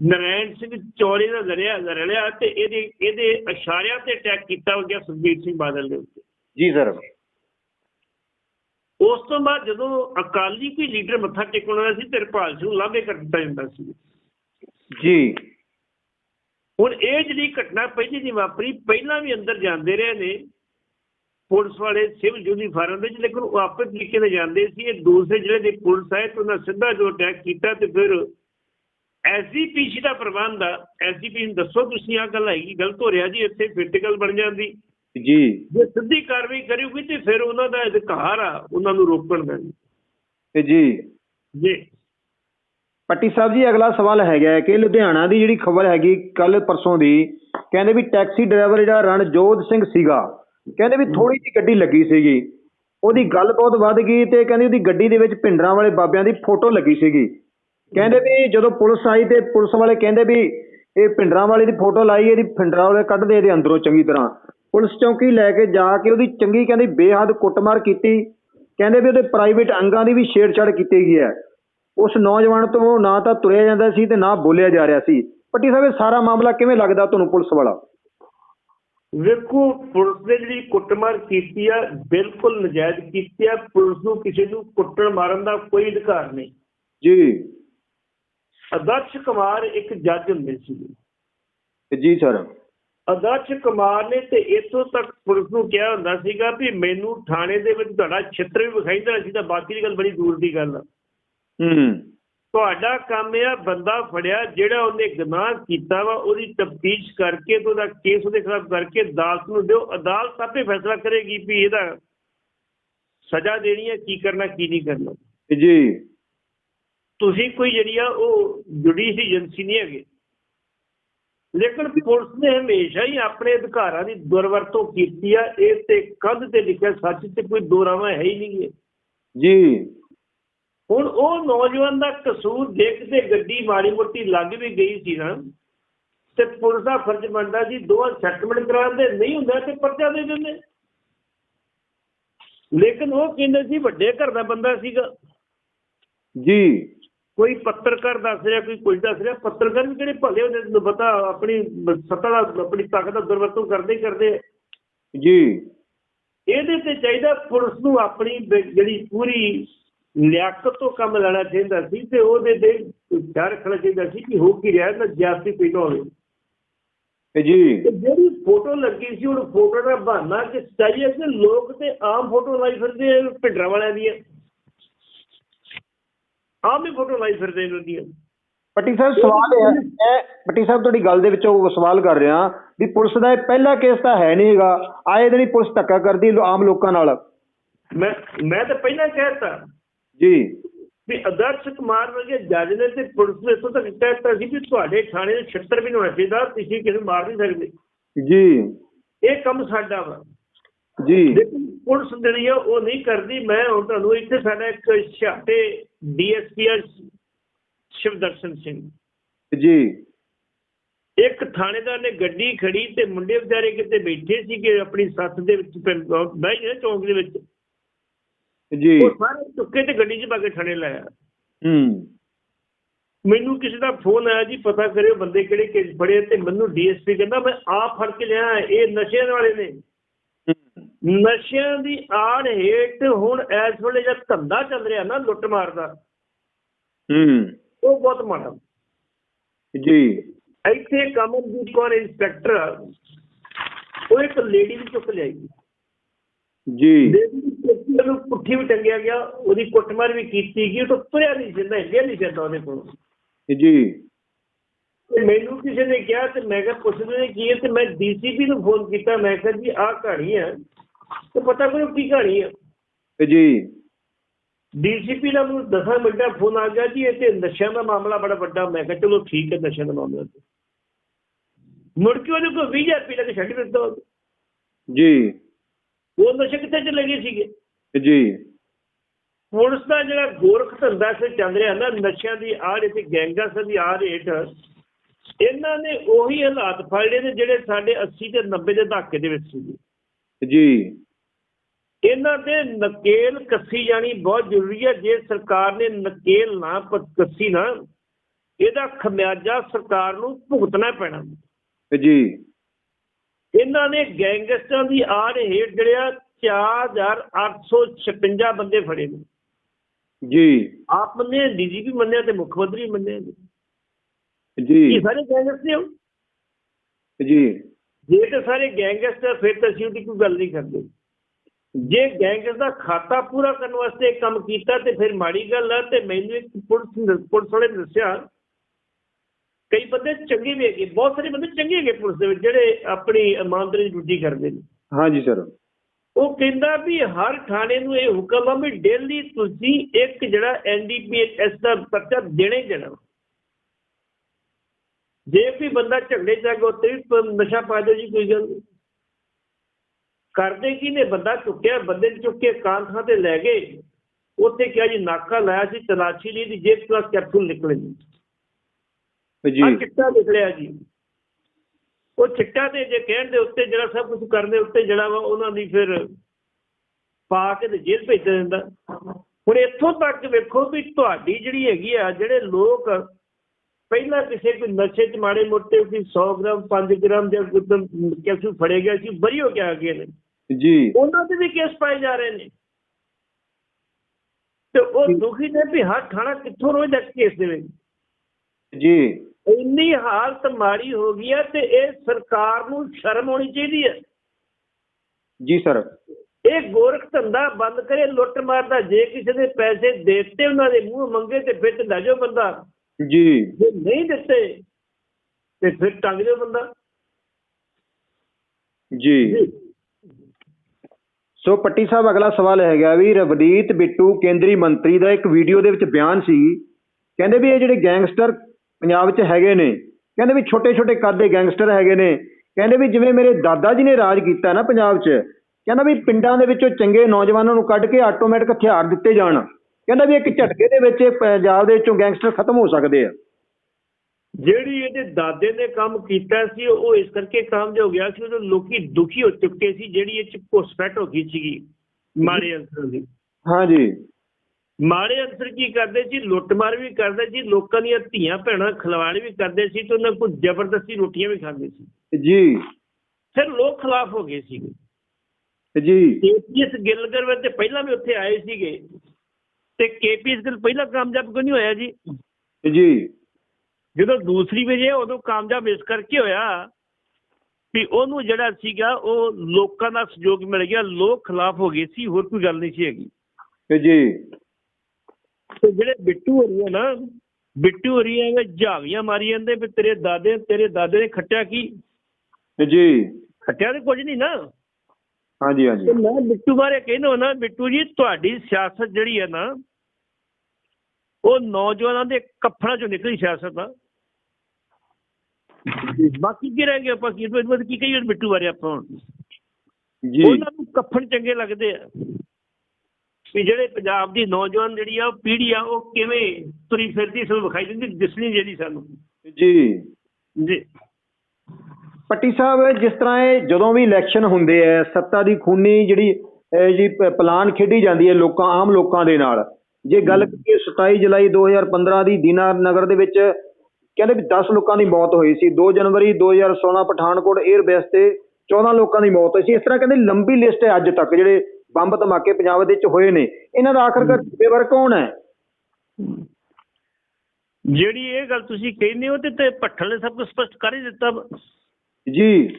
ਨਰੈਣ ਸਿੰਘ ਚੌੜੇ ਦਾ ਲੜਿਆ ਲੜਿਆ ਤੇ ਇਹਦੇ ਇਹਦੇ ਇਸ਼ਾਰਿਆਂ ਤੇ ਅਟੈਕ ਕੀਤਾ ਗਿਆ ਸੁਖਬੀਰ ਸਿੰਘ ਬਾਦਲ ਦੇ ਉੱਤੇ। ਜੀ ਸਰ ਉਸ ਤੋਂ ਬਾਅਦ ਜਦੋਂ ਅਕਾਲੀ ਕੋਈ ਲੀਡਰ ਮੱਥਾ ਟੇਕਣ ਆਇਆ ਸੀ ਤੇ ਹਰਪਾਲ ਸਿੰਘ ਨੂੰ ਲਾਂਭੇ ਕਰ ਦਿੱਤਾ ਜਾਂਦਾ ਸੀ। ਜੀ। ਹੁਣ ਇਹ ਜਿਹੜੀ ਘਟਨਾ ਪਹਿਲੀ ਨਹੀਂ ਵਾਪਰੀ ਪਹਿਲਾਂ ਵੀ ਅੰਦਰ ਜਾਂਦੇ ਰਹੇ ਨੇ ਪੁਲਿਸ ਵਾਲੇ ਸਿਵਲ ਯੂਨੀਫਾਰਮ ਵਿੱਚ ਲੇਕਿਨ ਉਹ ਆਪੇ ਤਰੀਕੇ ਨਾਲ ਜਾਂਦੇ ਸੀ। ਇਹ ਦੂਸਰੇ ਜ਼ਿਲ੍ਹੇ ਦੇ ਪੁਲਿਸ ਆਏ ਤੇ ਉਹਨਾਂ ਸਿੱਧਾ ਜੋ ਅਟੈਕ ਕੀਤਾ ਤੇ ਫਿਰ ਐਸਜੀਪੀਸੀ ਦਾ ਪ੍ਰਬੰਧ ਆ। ਐਸਜੀਪੀ ਨੂੰ ਦੱਸੋ ਤੁਸੀਂ ਆ ਗੱਲ ਹੈਗੀ ਗਲਤ ਹੋ ਰਿਹਾ ਜੀ ਇੱਥੇ ਫਿਟਕਲ ਬਣ ਜਾਂਦੀ। ਜੀ। ਜੇ ਸਿੱਧੀ ਕਾਰਵਾਈ ਕਰੂਗੀ ਤੇ ਫਿਰ ਉਹਨਾਂ ਦਾ ਅਧਿਕਾਰ ਆ ਉਹਨਾਂ ਨੂੰ ਰੋਕਣ ਦਾ ਤੇ ਜੀ। ਜੀ। ਪੱਟੀ ਸਾਹਿਬ ਜੀ ਅਗਲਾ ਸਵਾਲ ਹੈਗਾ ਕਿ ਲੁਧਿਆਣਾ ਦੀ ਜਿਹੜੀ ਖਬਰ ਹੈਗੀ ਕੱਲ ਪਰਸੋਂ ਦੀ ਕਹਿੰਦੇ ਵੀ ਟੈਕਸੀ ਡਰਾਈਵਰ ਜਿਹੜਾ ਰਣਜੋਤ ਸਿੰਘ ਸੀਗਾ ਕਹਿੰਦੇ ਵੀ ਥੋੜੀ ਜਿਹੀ ਗੱਡੀ ਲੱਗੀ ਸੀਗੀ। ਉਹਦੀ ਗੱਲ ਬਹੁਤ ਵੱਧ ਗਈ ਤੇ ਕਹਿੰਦੇ ਉਹਦੀ ਗੱਡੀ ਦੇ ਵਿੱਚ ਭਿੰਡਰਾਂ ਵਾਲੇ ਬਾਬਿਆਂ ਦੀ ਫੋਟੋ ਲੱਗੀ ਸੀਗੀ। ਕਹਿੰਦੇ ਵੀ ਜਦੋਂ ਪੁਲਿਸ ਆਈ ਤੇ ਪੁਲਿਸ ਵਾਲੇ ਕਹਿੰਦੇ ਵੀ ਇਹ ਭਿੰਡਰਾਂ ਵਾਲੇ ਦੀ ਫੋਟੋ ਲਾਈ ਇਹਦੀ ਭਿੰਡਰਾਂ ਵਾਲੇ ਕੱਢਦੇ ਇਹਦੇ ਅੰਦਰੋਂ ਚੰਗੀ ਤਰ੍ਹਾਂ। ਪੁਲਿਸ ਚੌਂਕੀ ਲੈ ਕੇ ਜਾ ਕੇ ਉਹਦੀ ਚੰਗੀ ਕਹਿੰਦੀ ਬੇਹੱਦ ਕੁੱਟਮਾਰ ਕੀਤੀ। ਕਹਿੰਦੇ ਵੀ ਉਹਦੇ ਪ੍ਰਾਈਵੇਟ ਅੰਗਾਂ ਦੀ ਵੀ ਛੇੜਛਾੜ ਕੀਤੀ ਗਈ ਹੈ। ਉਸ ਨੌਜਵਾਨ ਤੋਂ ਨਾ ਤਾਂ ਤੁਰਿਆ ਜਾਂਦਾ ਸੀ ਤੇ ਨਾ ਬੋਲਿਆ ਜਾ ਰਿਹਾ ਸੀ। ਪੱਟੀ ਸਾਹਿਬ ਇਹ ਸਾਰਾ ਮਾਮਲਾ ਕਿਵੇਂ ਲੱਗਦਾ ਤੁਹਾਨੂੰ ਪੁਲਿਸ ਵਾਲਾ? ਵੇਖੋ ਪੁਲਿਸ ਨੇ ਜਿਹੜੀ ਕੁੱਟਮਾਰ ਕੀਤੀ ਆ ਬਿਲਕੁਲ ਨਜਾਇਜ਼ ਕੀਤੀ ਆ। ਪੁਲਿਸ ਨੂੰ ਕਿਸੇ ਨੂੰ ਕੁੱਟਣ ਮਾਰਨ ਦਾ ਕੋਈ ਅਧਿਕਾਰ ਨਹੀਂ। ਜੀ। ਆਦਰਸ਼ ਕੁਮਾਰ ਇੱਕ ਜੱਜ ਹੁੰਦੇ ਸੀ ਜੀ ਸਰ ਆਦਰਸ਼ ਕੁਮਾਰ ਨੇ ਤੇ ਇਥੋਂ ਤੱਕ ਪੁਲਿਸ ਨੂੰ ਕਿਹਾ ਹੁੰਦਾ ਸੀਗਾ ਵੀ ਮੈਨੂੰ ਥਾਣੇ ਦੇ ਵਿੱਚ ਤੁਹਾਡਾ ਛਿੱਤਰ ਵੀ ਵਿਖਾਈਦਾ ਸੀ ਤਾਂ ਬਾਕੀ ਦੀ ਗੱਲ ਬੜੀ ਦੂਰ ਦੀ ਗੱਲ ਆ। ਹੂੰ। ਤੁਹਾਡਾ ਕੰਮ ਇਹ ਆ ਬੰਦਾ ਫੜਿਆ ਜਿਹੜਾ ਉਹਨੇ ਗੁਨਾਹ ਕੀਤਾ ਵਾ ਉਹਦੀ ਤਫਤੀਸ਼ ਕਰਕੇ ਤੇ ਉਹਦਾ ਕੇਸ ਉਹਦੇ ਖਿਲਾਫ ਕਰਕੇ ਅਦਾਲਤ ਨੂੰ ਦਿਓ। ਅਦਾਲਤ ਆਪੇ ਫੈਸਲਾ ਕਰੇਗੀ ਵੀ ਇਹਦਾ ਸਜ਼ਾ ਦੇਣੀ ਹੈ ਕੀ ਕਰਨਾ ਕੀ ਨਹੀਂ ਕਰਨਾ। ਜੀ। ਤੁਸੀਂ ਕੋਈ ਜਿਹੜੀ ਆ ਉਹ ਜੁਡੀਸ਼ੀ ਏਜੰਸੀ ਨਹੀਂ ਹੈਗੇ। ਲੇਕਿਨ ਪੁਲਿਸ ਨੇ ਹਮੇਸ਼ਾ ਹੀ ਆਪਣੇ ਅਧਿਕਾਰਾਂ ਦੀ ਦੁਰਵਰਤੋਂ ਕੀਤੀ ਆ ਇਹ ਤੇ ਕੰਧ ਤੇ ਲਿਖਿਆ ਸੱਚ ਤੇ ਕੋਈ ਦੋਰਾਵਾ ਹੈ ਹੀ ਨਹੀਂ ਜੀ। ਹੁਣ ਉਹ ਨੌਜਵਾਨ ਦਾ ਕਸੂਰ ਦੇਖਦੇ ਗੱਡੀ ਮਾੜੀ ਮੋਟੀ ਲੱਗ ਵੀ ਗਈ ਸੀ ਨਾ ਤੇ ਪੁਲਿਸ ਦਾ ਫਰਜ਼ ਬਣਦਾ ਸੀ ਦੋਵਾਂ ਸੈਟਲਮੈਂਟ ਕਰਾਉਂਦੇ ਨਹੀਂ ਹੁੰਦਾ ਤੇ ਪਰਚਾ ਦੇ ਦਿੰਦੇ। ਲੇਕਿਨ ਉਹ ਕਹਿੰਦੇ ਸੀ ਵੱਡੇ ਘਰ ਦਾ ਬੰਦਾ ਸੀਗਾ। ਜੀ। ਕੋਈ ਪੱਤਰਕਾਰ ਦੱਸ ਰਿਹਾ ਕੋਈ ਕੁਝ ਦੱਸ ਰਿਹਾ ਪੱਤਰਕਾਰ ਵੀ ਕਿਹੜੇ ਭਲੇ ਹੁੰਦੇ ਤੁਹਾਨੂੰ ਪਤਾ ਆਪਣੀ ਸੱਤਾ ਦਾ ਆਪਣੀ ਤਾਕਤ ਦਾ ਦੁਰਵਰਤੋਂ ਕਰਦੇ ਹੀ ਕਰਦੇ। ਜੀ। ਇਹਦੇ ਤੇ ਚਾਹੀਦਾ ਪੁਲਿਸ ਨੂੰ ਆਪਣੀ ਜਿਹੜੀ ਪੂਰੀ ਲਿਆਕਤ ਤੋਂ ਕੰਮ ਲੈਣਾ ਚਾਹੀਦਾ ਸੀ ਤੇ ਉਹਦੇ ਦੇ ਖਿਆਲ ਰੱਖਣਾ ਚਾਹੀਦਾ ਸੀ ਕਿ ਹੋ ਕੀ ਰਿਹਾ ਨਾ ਜਿਆਸਤੀ ਨਾ ਹੋਵੇ। ਤੇ ਜੀ। ਤੇ ਜਿਹੜੀ ਫੋਟੋ ਲੱਗੀ ਸੀ ਉਹ ਫੋਟੋ ਦਾ ਬਹਾਨਾ ਕਿ ਚਾਹੀਏ ਕਿ ਲੋਕ ਤੇ ਆਮ ਫੋਟੋ ਲਾਈ ਫਿਰਦੇ ਆ ਭਿੰਡਰਾਂ ਵਾਲਿਆਂ ਦੀਆਂ ਆਮ ਹੀ ਫੋਟੋ ਲਾਈ ਫਿਰਦੇ ਇਹਨਾਂ ਦੀਆਂ ਪੱਟੀ ਸਾਹਿਬ ਸਵਾਲ ਇਹ ਹੈ ਮੈਂ ਪੱਟੀ ਸਾਹਿਬ ਤੁਹਾਡੀ ਗੱਲ ਦੇ ਵਿੱਚੋਂ ਸਵਾਲ ਕਰ ਰਿਹਾ ਵੀ ਪੁਲਿਸ ਦਾ ਇਹ ਪਹਿਲਾ ਕੇਸ ਤਾਂ ਹੈ ਨਹੀਂ ਹੈਗਾ। ਆਏ ਦਿਨ ਹੀ ਪੁਲਿਸ ਧੱਕਾ ਕਰਦੀ ਆਮ ਲੋਕਾਂ ਨਾਲ। ਮੈਂ ਮੈਂ ਤਾਂ ਪਹਿਲਾਂ ਕਹਿਤਾ ਜੀ। ਵੀ ਆਦਰਸ਼ ਕੁਮਾਰ ਵਰਗੇ ਜੱਜ ਨੇ ਤੇ ਪੁਲਿਸ ਨੇ ਇੱਥੋਂ ਤੱਕ ਕਹਿਤਾ ਸੀ ਵੀ ਤੁਹਾਡੇ ਥਾਣੇ ਦੇ 76 ਵੀ ਨਹੀਂ ਹੋਣਾ ਚਾਹੀਦਾ ਤੁਸੀਂ ਕਿਸੇ ਨੂੰ ਮਾਰ ਨਹੀਂ ਸਕਦੇ। ਜੀ। ਇਹ ਕੰਮ ਸਾਡਾ ਵਾ। ਜੀ। ਲੇਕਿਨ ਪੁਲਿਸ ਜਿਹੜੀ ਆ ਉਹ ਨਹੀਂ ਕਰਦੀ। ਮੈਂ ਹੁਣ ਤੁਹਾਨੂੰ ਇੱਥੇ ਸਾਡਾ ਇੱਕ ਛਾਟੇ ਡੀਐਸਪੀ ਸ਼ਿਵਦਰਸ਼ਨ ਸਿੰਘ। ਜੀ। ਇੱਕ ਥਾਣੇਦਾਰ ਨੇ ਗੱਡੀ ਖੜੀ ਤੇ ਮੁੰਡੇ ਵਿਚਾਰੇ ਕਿਤੇ ਬੈਠੇ ਸੀਗੇ ਆਪਣੀ ਸੱਥ ਦੇ ਵਿੱਚ ਬਹਿ ਗਏ ਚੌਂਕ ਦੇ ਵਿੱਚ। ਜੀ। ਉਹ ਸਾਰੇ ਚੁੱਕੇ ਤੇ ਗੱਡੀ 'ਚ ਪਾ ਕੇ ਥਾਣੇ ਲਾਇਆ। ਹੂੰ। ਮੈਨੂੰ ਕਿਸੇ ਦਾ ਫੋਨ ਆਇਆ ਜੀ ਪਤਾ ਕਰਿਓ ਬੰਦੇ ਕਿਹੜੇ ਕੇਸ ਫੜੇ ਤੇ ਮੈਨੂੰ ਡੀਐਸਪੀ ਕਹਿੰਦਾ ਮੈਂ ਆਪ ਫੜ ਕੇ ਲਿਆ ਇਹ ਨਸ਼ੇ ਵਾਲੇ ਨੇ। ਨਸ਼ਿਆਂ ਦੀ ਆੜ ਹੇਠ ਹੁਣ ਇਸ ਵੇਲੇ ਜਦ ਧੰਦਾ ਚੱਲ ਰਿਹਾ ਨਾ ਲੁੱਟ ਮਾਰ ਦਾ ਹੂੰ। ਉਹ ਬਹੁਤ ਮਾੜਾ। ਜੀ। ਇੱਥੇ ਕਮਲਜੀਤ ਕੌਰ ਇੰਸਪੈਕਟਰ ਉਹ ਇੱਕ ਲੇਡੀ ਨੂੰ ਚੁੱਕ ਲਿਆਈ। ਜੀ। ਉਹਨੂੰ ਪੁੱਠੀ ਵੀ ਟੰਗਿਆ ਗਿਆ ਉਹਦੀ ਕੁੱਟਮਾਰ ਵੀ ਕੀਤੀ ਗਈ ਉਹ ਤਾਂ ਤੁਰਿਆ ਨਹੀਂ ਜਾਂਦਾ ਹਿੱਲਿਆ ਨਹੀਂ ਜਾਂਦਾ ਉਹਦੇ ਕੋਲ। ਜੀ। ਮੈਨੂੰ ਕਿਸੇ ਨੇ ਕਿਹਾ ਤੇ ਮੈਂ ਕਿਹਾ ਪੁੱਛਦੇ ਨੇ ਕੀ ਹੈ ਤੇ ਮੈਂ ਡੀਸੀਪੀ ਨੂੰ ਫੋਨ ਕੀਤਾ ਮੈਂ ਕਿਹਾ ਜੀ ਆਹ ਕਹਾਣੀ ਹੈ ਤੇ ਪਤਾ ਕਰੋ ਕੀ ਕਹਾਣੀ ਹੈ ਜੀ। ਡੀਸੀਪੀ ਦਾ ਮੈਨੂੰ 10 ਮਿੰਟਾਂ ਫੋਨ ਆ ਗਿਆ ਜੀ ਤੇ ਨਸ਼ਿਆਂ ਦਾ ਮਾਮਲਾ ਬੜਾ ਵੱਡਾ। ਮੈਂ ਕਿਹਾ ਚਲੋ ਠੀਕ ਹੈ ਨਸ਼ਿਆਂ ਦਾ ਮਾਮਲਾ ਤੇ। ਮੁੜ ਕੇ ਉਹਦੇ ਕੋਲ 20000 ਰੁਪਏ ਲੈ ਕੇ ਛੱਡ ਦਿੱਤਾ। ਜੀ। ਉਹ ਨਸ਼ੇ ਕਿੱਥੇ ਚਲੇ ਗਏ ਸੀਗੇ? ਜੀ। ਪੁਲਿਸ ਦਾ ਜਿਹੜਾ ਗੋਰਖ ਧੰਦਾ ਸੇ ਚੱਲ ਰਿਹਾ ਨਾ ਨਸ਼ਿਆਂ ਦੀ ਆੜ ਤੇ ਗੈਂਗਸਟਰ ਦੀ ਆੜ ਹੇਠ ਇਹਨਾਂ ਨੇ ਉਹੀ ਹਾਲਾਤ ਫੜਦੇ ਨੇ ਜਿਹੜੇ ਸਾਡੇ 80 ਤੇ 90 ਦੇ ਦਹਾਕੇ ਦੇ ਵਿੱਚ ਸੀਗੇ। ਜੀ। ਇਹਨਾਂ ਤੇ ਨਕੇਲ ਕੱਸੀ ਜਾਣੀ ਬਹੁਤ ਜ਼ਰੂਰੀ ਹੈ। ਜੇ ਸਰਕਾਰ ਨੇ ਨਕੇਲ ਨਾ ਕੱਸੀ ਨਾ ਇਹਦਾ ਖਮਿਆਜਾ ਸਰਕਾਰ ਨੂੰ ਭੁਗਤਣਾ ਪੈਣਾ। ਜੀ। ਇਹਨਾਂ ਨੇ ਗੈਂਗਸਟਰਾਂ ਦੀ ਆੜ ਹੇਠ ਜਿਹੜਿਆ 4856 ਬੰਦੇ ਫੜੇ ਨੇ। ਜੀ। ਆਪ ਮੰਨੇ ਡੀਜੀਪੀ ਮੰਨਿਆ ਤੇ ਮੁੱਖ ਮੰਤਰੀ ਮੰਨਿਆ ਜੀ ਜੀ। ਇਹ ਸਾਰੇ ਗੈਂਗਸਟਰ ਹੋ। ਜੀ। ਜੇ ਤੇ ਸਾਰੇ ਗੈਂਗਸਟਰ ਫਿਰ ਤਾਂ ਅਸੀਂ ਉਹਦੀ ਕੋਈ ਗੱਲ ਨਹੀਂ ਕਰਦੇ। ਜੇ ਗੈਂਗਸਟਰ ਦਾ ਖਾਤਾ ਪੂਰਾ ਕਰਨ ਵਾਸਤੇ ਕੰਮ ਕੀਤਾ ਤੇ ਫਿਰ ਮਾੜੀ ਗੱਲ ਆ ਤੇ ਮੈਨੂੰ ਇੱਕ ਪੁਲਿਸ ਪੁਲਿਸ ਵਾਲੇ ਨੇ ਦੱਸਿਆ ਕਈ ਬੰਦੇ ਚੰਗੇ ਵੀ ਹੈਗੇ ਬਹੁਤ ਸਾਰੇ ਬੰਦੇ ਚੰਗੇ ਹੈਗੇ ਪੁਲਿਸ ਦੇ ਵਿੱਚ ਜਿਹੜੇ ਆਪਣੀ ਇਮਾਨਦਾਰੀ ਦੀ ਡਿਊਟੀ ਕਰਦੇ ਨੇ। ਹਾਂਜੀ ਸਰ। ਉਹ ਕਹਿੰਦਾ ਵੀ ਹਰ ਥਾਣੇ ਨੂੰ ਇਹ ਹੁਕਮ ਆ ਵੀ ਡੇਲੀ ਤੁਸੀਂ ਇੱਕ ਜਿਹੜਾ ਐਨਡੀਪੀਐਸ ਦਾ ਪਰਚਾ ਦੇਣੇ ਦੇਣਾ। ਜੇ ਕੋਈ ਬੰਦਾ ਝਗੜੇ ਚ ਆ ਗਿਆ ਉੱਤੇ ਨਸ਼ਾ ਪਾ ਦਿਓ ਜੀ ਕੋਈ ਗੱਲ। ਨਹੀਂ ਕਰਦੇ ਕੀ ਨੇ ਬੰਦਾ ਚੁੱਕਿਆ ਬੰਦੇ ਨੂੰ ਚੁੱਕ ਕੇ ਕਾਂ ਥਾਂ ਤੇ ਲੈ ਗਏ। ਉੱਥੇ ਕਿਹਾ ਜੀ ਨਾਕਾ ਲਾਇਆ ਸੀ ਤਲਾਸ਼ੀ ਲਈ ਦੀ ਜੇਬ ਤੋਂ ਕੈਪਸੂਲ ਨਿਕਲੇ ਜੀ। ਜੀ। ਚਿੱਟਾ ਨਿਕਲਿਆ ਜੀ। ਉਹ ਚਿੱਟਾ ਤੇ ਜੇ ਕਹਿਣ ਦੇ ਉੱਤੇ ਜਿਹੜਾ ਸਭ ਕੁਝ ਕਰਨ ਦੇ ਉੱਤੇ ਜਿਹੜਾ ਵਾ ਉਹਨਾਂ ਦੀ ਫਿਰ ਪਾ ਕੇ ਤੇ ਜੇਲ੍ਹ ਭੇਜ ਦਿੰਦਾ। ਹੁਣ ਇੱਥੋਂ ਤੱਕ ਵੇਖੋ ਵੀ ਤੁਹਾਡੀ ਜਿਹੜੀ ਹੈਗੀ ਆ ਜਿਹੜੇ ਲੋਕ ਪਹਿਲਾਂ ਕਿਸੇ ਕੋਈ ਨਸ਼ੇ 'ਚ ਮਾੜੇ ਮੋਟੇ ਕੋਈ 100 ਗ੍ਰਾਮ 5 ਗ੍ਰਾਮ ਜਾਂ ਕੈਪਸੂਲ ਫੜੇ ਗਿਆ ਸੀ ਬਰੀ ਹੋ ਕੇ ਆ ਗਏ ਨੇ। ਜੀ। ਉਹਨਾਂ ਤੇ ਵੀ ਕੇਸ ਪਾਏ ਜਾ ਰਹੇ ਨੇ। ਤੇ ਉਹ ਦੁਖੀ ਨੇ ਵੀ ਹਰ ਥਾਣਾ ਕਿੱਥੋਂ ਰੋਜ਼ ਦਾ ਕੇਸ ਦੇਵੇਗਾ ਜੀ। ਇੰਨੀ ਹਾਲਤ ਮਾੜੀ ਹੋ ਗਈ ਹੈ ਤੇ ਇਹ ਸਰਕਾਰ ਨੂੰ ਸ਼ਰਮ ਆਉਣੀ ਚਾਹੀਦੀ ਹੈ ਜੀ ਸਰ। ਇਹ ਗੋਰਖ ਧੰਦਾ ਬੰਦ ਕਰੇ ਲੁੱਟ ਮਾਰਦਾ ਜੇ ਕਿਸੇ ਦੇ ਪੈਸੇ ਦਿੱਤੇ ਉਹਨਾਂ ਦੇ ਮੂੰਹ ਮੰਗੇ ਤੇ ਫਿਰ ਤੇ ਲੈ ਜਾਓ ਬੰਦਾ। ਜੀ। ਜੇ ਨਹੀਂ ਦਿੱਤੇ ਤੇ ਫਿਰ ਟੰਗ ਦਿਓ ਬੰਦਾ। ਜੀ। ਸੋ ਪੱਟੀ ਸਾਹਿਬ, ਅਗਲਾ ਸਵਾਲ ਹੈਗਾ ਵੀ ਰਵਨੀਤ ਬਿੱਟੂ ਕੇਂਦਰੀ ਮੰਤਰੀ ਦਾ ਇੱਕ ਵੀਡੀਓ ਦੇ ਵਿੱਚ ਬਿਆਨ ਸੀ। ਕਹਿੰਦੇ ਵੀ ਇਹ ਜਿਹੜੇ ਗੈਂਗਸਟਰ ਪੰਜਾਬ 'ਚ ਹੈਗੇ ਨੇ, ਕਹਿੰਦੇ ਵੀ ਛੋਟੇ ਛੋਟੇ ਕੱਦ ਦੇ ਗੈਂਗਸਟਰ ਹੈਗੇ ਨੇ, ਕਹਿੰਦੇ ਵੀ ਜਿਵੇਂ ਮੇਰੇ ਦਾਦਾ ਜੀ ਨੇ ਰਾਜ ਕੀਤਾ ਨਾ ਪੰਜਾਬ 'ਚ, ਕਹਿੰਦਾ ਵੀ ਪਿੰਡਾਂ ਦੇ ਵਿੱਚੋਂ ਚੰਗੇ ਨੌਜਵਾਨਾਂ ਨੂੰ ਕੱਢ ਕੇ ਆਟੋਮੈਟਿਕ ਹਥਿਆਰ ਦਿੱਤੇ ਜਾਣ। ਕਹਿੰਦਾ ਵੀ ਇੱਕ ਝਟਕੇ ਦੇ ਵਿੱਚ ਇਹ ਪੰਜਾਬ ਦੇ ਵਿੱਚੋਂ ਗੈਂਗਸਟਰ ਖਤਮ ਹੋ ਸਕਦੇ ਆ। ਜਿਹੜੀ ਇਹਦੇ ਦਾਦੇ ਨੇ ਕੰਮ ਕੀਤਾ ਸੀ ਉਹ ਇਸ ਕਰਕੇ ਕਾਮਯਾਬ ਹੋ ਗਿਆ ਸੀ ਉਹ ਲੋਕੀ ਦੁਖੀ ਹੋ ਚੁੱਕੇ ਸੀ ਜਿਹੜੀ ਇਹ ਚ ਘੁਸਪੈਠ ਹੋ ਗਈ ਸੀਗੀ ਮਾੜੇ ਅੰਸਰ ਦੀ। ਹਾਂਜੀ। ਮਾੜੇ ਅਨਸਰ ਕੀ ਕਰਦੇ ਸੀ? ਲੁੱਟਮਾਰ ਵੀ ਕਰਦੇ ਸੀ ਲੋਕਾਂ ਦੀਆਂ ਧੀਆਂ ਭੈਣਾਂ ਖਿਲਵਾੜ ਵੀ ਕਰਦੇ ਸੀ ਤੇ ਉਹਨਾਂ ਕੋਲ ਜ਼ਬਰਦਸਤੀ ਰੋਟੀਆਂ ਵੀ ਖਾਂਦੇ ਸੀ। ਜੀ। ਫਿਰ ਲੋਕ ਖਿਲਾਫ ਹੋ ਗਏ ਸੀਗੇ। ਜੀ। ਕੇਪੀਐਸ ਗਿੱਲਗਰ ਵਿੱਚ ਪਹਿਲਾਂ ਵੀ ਉੱਥੇ ਆਏ ਸੀਗੇ। ਤੇ ਕੇਪੀਐਸ ਗਿੱਲ ਪਹਿਲਾਂ ਕਾਮਯਾਬ ਕਿਉਂ ਨਹੀਂ ਹੋਇਆ ਜੀ? ਜੀ। ਜਦੋਂ ਦੂਸਰੀ ਵਜੇ ਉਦੋਂ ਕਾਮਯਾਬ ਇਸ ਕਰਕੇ ਹੋਇਆ ਵੀ ਉਹਨੂੰ ਜਿਹੜਾ ਸੀਗਾ ਉਹ ਲੋਕਾਂ ਦਾ ਸਹਿਯੋਗ ਮਿਲ ਗਿਆ ਲੋਕ ਖਿਲਾਫ ਹੋ ਗਏ ਸੀ ਹੋਰ ਕੋਈ ਗੱਲ ਨਹੀਂ ਸੀ ਹੈਗੀ। ਜੀ? ਤੇ ਜਿਹੜੇ ਬਿੱਟੂ ਹੋ ਰਹੀ ਹੈ ਨਾ ਬਿੱਟੂ ਹੋ ਰਹੀ ਹੈ ਝਾਵੀਆਂ ਮਾਰੀ ਜਾਂਦੇ ਵੀ ਤੇਰੇ ਦਾਦੇ ਤੇਰੇ ਦਾਦੇ ਨੇ ਖੱਟਿਆ ਕੀ? ਜੀ? ਖੱਟਿਆ ਤੇ ਕੁਝ ਨਹੀਂ ਨਾ। ਹਾਂਜੀ ਹਾਂਜੀ। ਤੇ ਮੈਂ ਬਿੱਟੂ ਬਾਰੇ ਕਹਿੰਦਾ ਨਾ ਬਿੱਟੂ ਜੀ ਤੁਹਾਡੀ ਸਿਆਸਤ ਜਿਹੜੀ ਹੈ ਨਾ ਉਹ ਨੌਜਵਾਨਾਂ ਦੇ ਕੱਫੜਾਂ ਚੋਂ ਨਿਕਲੀ ਸਿਆਸਤ ਆ। ਬਾਕੀ ਕੀ ਰਹਿ ਗਿਆ ਆਪਾਂ? ਕੀ ਮਤਲਬ ਕੀ ਕਹੀਏ ਬਿੱਟੂ ਬਾਰੇ ਆਪਾਂ? ਜੀ। ਉਹਨਾਂ ਨੂੰ ਕੱਫਣ ਚੰਗੇ ਲੱਗਦੇ ਆ। ਵੀ ਜਿਹੜੇ ਪੰਜਾਬ ਦੀ ਨੌਜਵਾਨ ਜਿਹੜੀ ਆ ਉਹ ਪੀੜ੍ਹੀ ਆ ਉਹ ਕਿਵੇਂ ਤੁਰੀ ਫਿਰਦੀ ਸਾਨੂੰ ਵਿਖਾਈ ਦਿੰਦੀ ਦਿਸਣੀ ਜਿਹੜੀ ਸਾਨੂੰ। ਜੀ। ਜੀ। ਪੱਟੀ ਸਾਹਿਬ ਜਿਸ ਤਰ੍ਹਾਂ ਇਹ ਜਦੋਂ ਵੀ ਇਲੈਕਸ਼ਨ ਹੁੰਦੇ ਐ ਸੱਤਾ ਦੀ ਖੂਨੀ ਜਿਹੜੀ ਜੀ ਪਲਾਨ ਖੇਡੀ ਜਾਂਦੀ ਹੈ ਲੋਕਾਂ ਆਮ ਲੋਕਾਂ ਦੇ ਨਾਲ। ਜੇ ਗੱਲ ਕਰੀਏ 27 ਜੁਲਾਈ 2015 ਦੀ ਦੀਨਾਰ ਨਗਰ ਦੇ ਵਿੱਚ ਕਹਿੰਦੇ ਵੀ 10 ਲੋਕਾਂ ਦੀ ਮੌਤ ਹੋਈ ਸੀ। 2 ਜਨਵਰੀ 2016 ਪਠਾਨਕੋਟ 에ਅਰ ਬੇਸ ਤੇ 14 ਲੋਕਾਂ ਦੀ ਮੌਤ ਹੋਈ ਸੀ। ਇਸ ਤਰ੍ਹਾਂ ਕਹਿੰਦੇ ਲੰਬੀ ਲਿਸਟ ਹੈ ਅੱਜ ਤੱਕ ਜਿਹੜੇ ਬੰਬ ਧਮਾਕੇ ਪੰਜਾਬ ਦੇ ਵਿੱਚ ਹੋਏ ਨੇ। ਇਹਨਾਂ ਦਾ ਆਖਰਕਾਰ ਜ਼ਿੰਮੇਵਾਰ ਕੌਣ ਹੈ? ਜਿਹੜੀ ਇਹ ਗੱਲ ਤੁਸੀਂ ਕਹਿੰਦੇ ਹੋ ਤੇ ਭੱਠਲ ਨੇ ਸਭ ਕੁਝ ਸਪਸ਼ਟ ਕਰ ਹੀ ਦਿੱਤਾ। ਜੀ।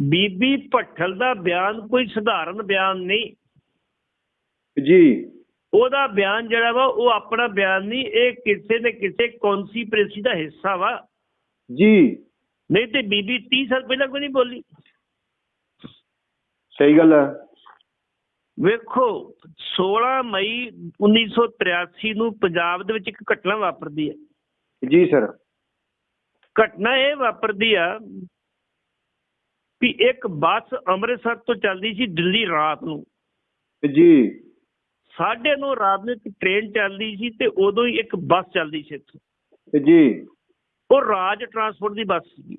ਬੀਬੀ ਭੱਠਲ ਦਾ ਬਿਆਨ ਕੋਈ ਸਧਾਰਨ ਬਿਆਨ ਨਹੀਂ। ਜੀ। ਉਹਦਾ ਬਿਆਨ ਜਿਹੜਾ ਵਾ ਉਹ ਆਪਣਾ ਬਿਆਨ ਨਹੀਂ ਇਹ ਕਿਸੇ ਨੇ ਕਿਸੇ ਕੌਨਸਪੀਰੇਸੀ ਦਾ ਹਿੱਸਾ ਵਾ। ਜੀ। ਨਹੀਂ ਤੇ ਬੀਬੀ 30 ਸਾਲ ਪਹਿਲਾਂ ਕੋਈ ਨਹੀਂ ਬੋਲੀ। ਸਹੀ ਗੱਲ ਹੈ। ਵੇਖੋ 16 ਮਈ 1983 ਨੂੰ ਪੰਜਾਬ ਦੇ ਵਿੱਚ ਇੱਕ ਘਟਨਾ ਵਾਪਰਦੀ ਹੈ। ਜੀ ਸਰ। ਘਟਨਾ ਇਹ ਵਾਪਰਦੀ ਆ ਵੀ ਇੱਕ ਬੱਸ ਅੰਮ੍ਰਿਤਸਰ ਤੋਂ ਚੱਲਦੀ ਸੀ ਦਿੱਲੀ ਰਾਤ ਨੂੰ। ਜੀ। ਸਾਢੇ ਨੌ ਰਾਤ ਨੂੰ ਇੱਕ ਟ੍ਰੇਨ ਚੱਲਦੀ ਸੀ ਤੇ ਉਦੋਂ ਹੀ ਇੱਕ ਬੱਸ ਚੱਲਦੀ ਸੀ ਇੱਥੋਂ। ਜੀ। ਉਹ ਰਾਜ ਟਰਾਂਸਪੋਰਟ ਦੀ ਬੱਸ ਸੀ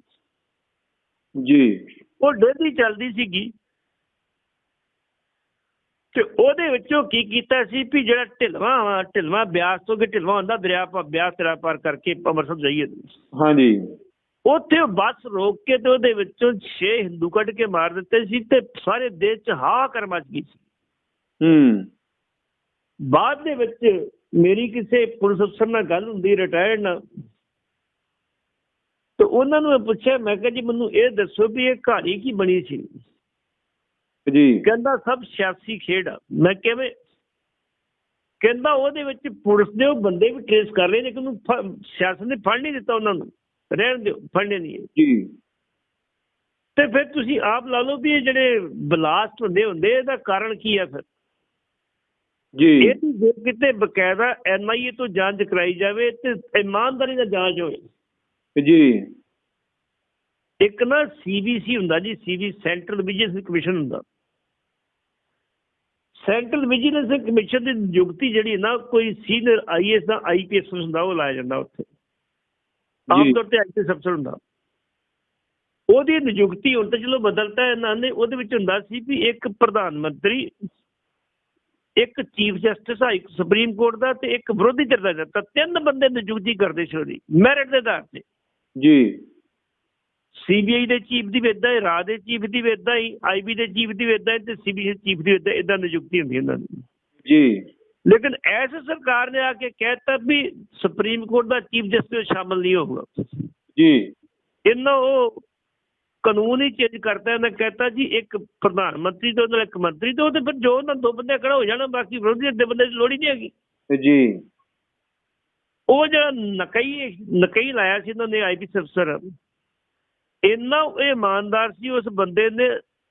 ਜੀ। ਉਹ ਡੇਲੀ ਚੱਲਦੀ ਸੀਗੀ। ਤੇ ਉਹਦੇ ਵਿੱਚੋਂ ਕੀ ਕੀਤਾ ਸੀ ਵੀ ਜਿਹੜਾ ਢਿਲਵਾ ਢਿਲਵਾ ਬਿਆਸ ਤੋਂ ਕਿ ਢਿਲਵਾ ਹੁੰਦਾ ਦਰਿਆ ਪਾ ਬਿਆਸ ਦਰਿਆ ਪਾਰ ਕਰਕੇ ਅੰਮ੍ਰਿਤਸਰ ਜਾਈਏ। ਹਾਂਜੀ। ਉੱਥੇ ਉਹ ਬੱਸ ਰੋਕ ਕੇ ਤੇ ਉਹਦੇ ਵਿੱਚੋਂ 6 ਹਿੰਦੂ ਕੱਢ ਕੇ ਮਾਰ ਦਿੱਤੇ ਸੀ ਤੇ ਸਾਰੇ ਦੇਸ਼ 'ਚ ਹਾਹਾਕਾਰ ਮਚ ਗਈ ਸੀ। ਹੂੰ। ਬਾਅਦ ਦੇ ਵਿੱਚ ਮੇਰੀ ਕਿਸੇ ਪੁਲਿਸ ਅਫਸਰ ਨਾਲ ਗੱਲ ਹੁੰਦੀ ਰਿਟਾਇਰਡ ਨਾਲ। ਤੇ ਉਹਨਾਂ ਨੂੰ ਮੈਂ ਪੁੱਛਿਆ ਮੈਂ ਕਿਹਾ ਜੀ ਮੈਨੂੰ ਇਹ ਦੱਸੋ ਵੀ ਇਹ ਕਹਾਣੀ ਕੀ ਬਣੀ ਸੀ? ਜੀ। ਕਹਿੰਦਾ ਸਭ ਸਿਆਸੀ ਖੇਡ ਆ। ਮੈਂ ਕਿਵੇਂ ਕਹਿੰਦਾ ਉਹਦੇ ਵਿੱਚ ਪੁਲਿਸ ਦੇ ਉਹ ਬੰਦੇ ਵੀ ਟ੍ਰੇਸ ਕਰ ਰਹੇ ਨੇ ਕਿ ਉਹਨੂੰ ਫ- ਸਿਆਸਤ ਨੇ ਫੜ ਨਹੀਂ ਦਿੱਤਾ ਉਹਨਾਂ ਨੂੰ। ਰਹਿਣ ਦਿਓ ਫੜਨੇ ਨਹੀਂ। ਜੀ। ਤੇ ਫਿਰ ਤੁਸੀਂ ਆਪ ਲਾ ਲਓ ਵੀ ਇਹ ਜਿਹੜੇ ਬਲਾਸਟ ਹੁੰਦੇ ਹੁੰਦੇ ਇਹਦਾ ਕਾਰਨ ਕੀ ਆ ਫਿਰ? ਜੀ। ਇਹ ਵੀ ਜੇ ਕਿਤੇ ਬਕਾਇਦਾ ਐਨਆਈਏ ਤੋਂ ਜਾਂਚ ਕਰਾਈ ਜਾਵੇ ਤੇ ਇਮਾਨਦਾਰੀ ਨਾਲ ਜਾਂਚ ਹੋਵੇ। ਜੀ। ਇੱਕ ਨਾ ਸੀਬੀਸੀ ਹੁੰਦਾ ਜੀ C B central vigilance commission ਹੁੰਦਾ। ਸੈਂਟਰਲ ਵਿਜੀਲੈਂਸ ਕਮਿਸ਼ਨ ਦੀ ਨਿਯੁਕਤੀ ਜਿਹੜੀ ਨਾ ਕੋਈ ਸੀਨੀਅਰ ਆਈਐਸ ਦਾ ਆਈਪੀਐਸ ਹੁੰਦਾ ਉਹ ਲਾਇਆ ਜਾਂਦਾ ਉੱਥੇ। ਆਮ ਤੌਰ ਤੇ ਆਈਪੀਐਸ ਅਫਸਰ ਹੁੰਦਾ। ਉਹਦੀ ਨਿਯੁਕਤੀ ਹੁਣ ਤਾਂ ਚਲੋ ਬਦਲਤਾ ਇਹਨਾਂ ਨੇ ਉਹਦੇ ਵਿੱਚ ਹੁੰਦਾ ਸੀ ਵੀ ਇੱਕ ਪ੍ਰਧਾਨ ਮੰਤਰੀ ਇੱਕ chief justice high supreme court ਦਾ ਤੇ ਇੱਕ ਵਿਰੋਧੀ ਧਿਰ ਦਾ। ਤਾਂ ਤਿੰਨ ਬੰਦੇ ਨਿਯੁਕਤੀ ਕਰਦੇ ਸੀ ਉਹਦੀ ਮੈਰਿਟ ਦੇ ਆਧਾਰ ਤੇ। ਜੀ। ਸੀਬੀਆਈ ਦੇ ਚੀਫ ਦੀ ਵੀ ਏਦਾਂ ਹੀ ਰਾਜ ਦੇ ਚੀਫ ਦੀ ਵੀ ਏਦਾਂ ਹੀ ਆਈਬੀ ਦੇ ਚੀਫ ਦੀ ਵੀ ਏਦਾਂ ਹੀ ਤੇ ਸੀਬੀਆਈ ਚੀਫ ਦੀ ਵੀ ਏਦਾਂ ਇਦਾਂ ਨਿਯੁਕਤੀ ਹੁੰਦੀ ਇਹਨਾਂ ਦੀ। ਜੀ। ਲੇਕਿਨ ਐਸ ਸਰਕਾਰ ਨੇ ਆ ਕੇ ਕਹਿਤਾ ਵੀ ਸੁਪਰੀਮ ਕੋਰਟ ਦਾ ਚੀਫ ਜਸਟਿਸ ਸ਼ਾਮਲ ਨਹੀਂ ਹੋਊਗਾ। ਜੀ। ਇਹਨਾਂ ਉਹ ਕਾਨੂੰਨ ਹੀ ਚੇਂਜ ਕਰਤਾ ਇਹਨਾਂ ਕਹਿਤਾ ਜੀ ਇੱਕ ਪ੍ਰਧਾਨ ਮੰਤਰੀ ਤੇ ਇੱਕ ਮੰਤਰੀ ਤੇ ਤੇ ਫਿਰ ਜੋ ਉਹਨਾਂ ਦੋ ਬੰਦੇ ਖੜਾ ਹੋ ਜਾਣਾ ਬਾਕੀ ਵਿਰੋਧੀ ਦੇ ਬੰਦੇ ਦੀ ਲੋੜ ਹੀ ਨਹੀਂ ਹੈਗੀ। ਜੀ। ਉਹ ਜਿਹੜਾ ਨਕਈ ਨਕਈ ਲਾਇਆ ਸੀ ਇਹਨਾਂ ਨੇ ਆਈਪੀਐਸ ਅਫਸਰ ਇੰਨਾ ਉਹ ਇਮਾਨਦਾਰ ਸੀ ਉਸ ਬੰਦੇ ਨੇ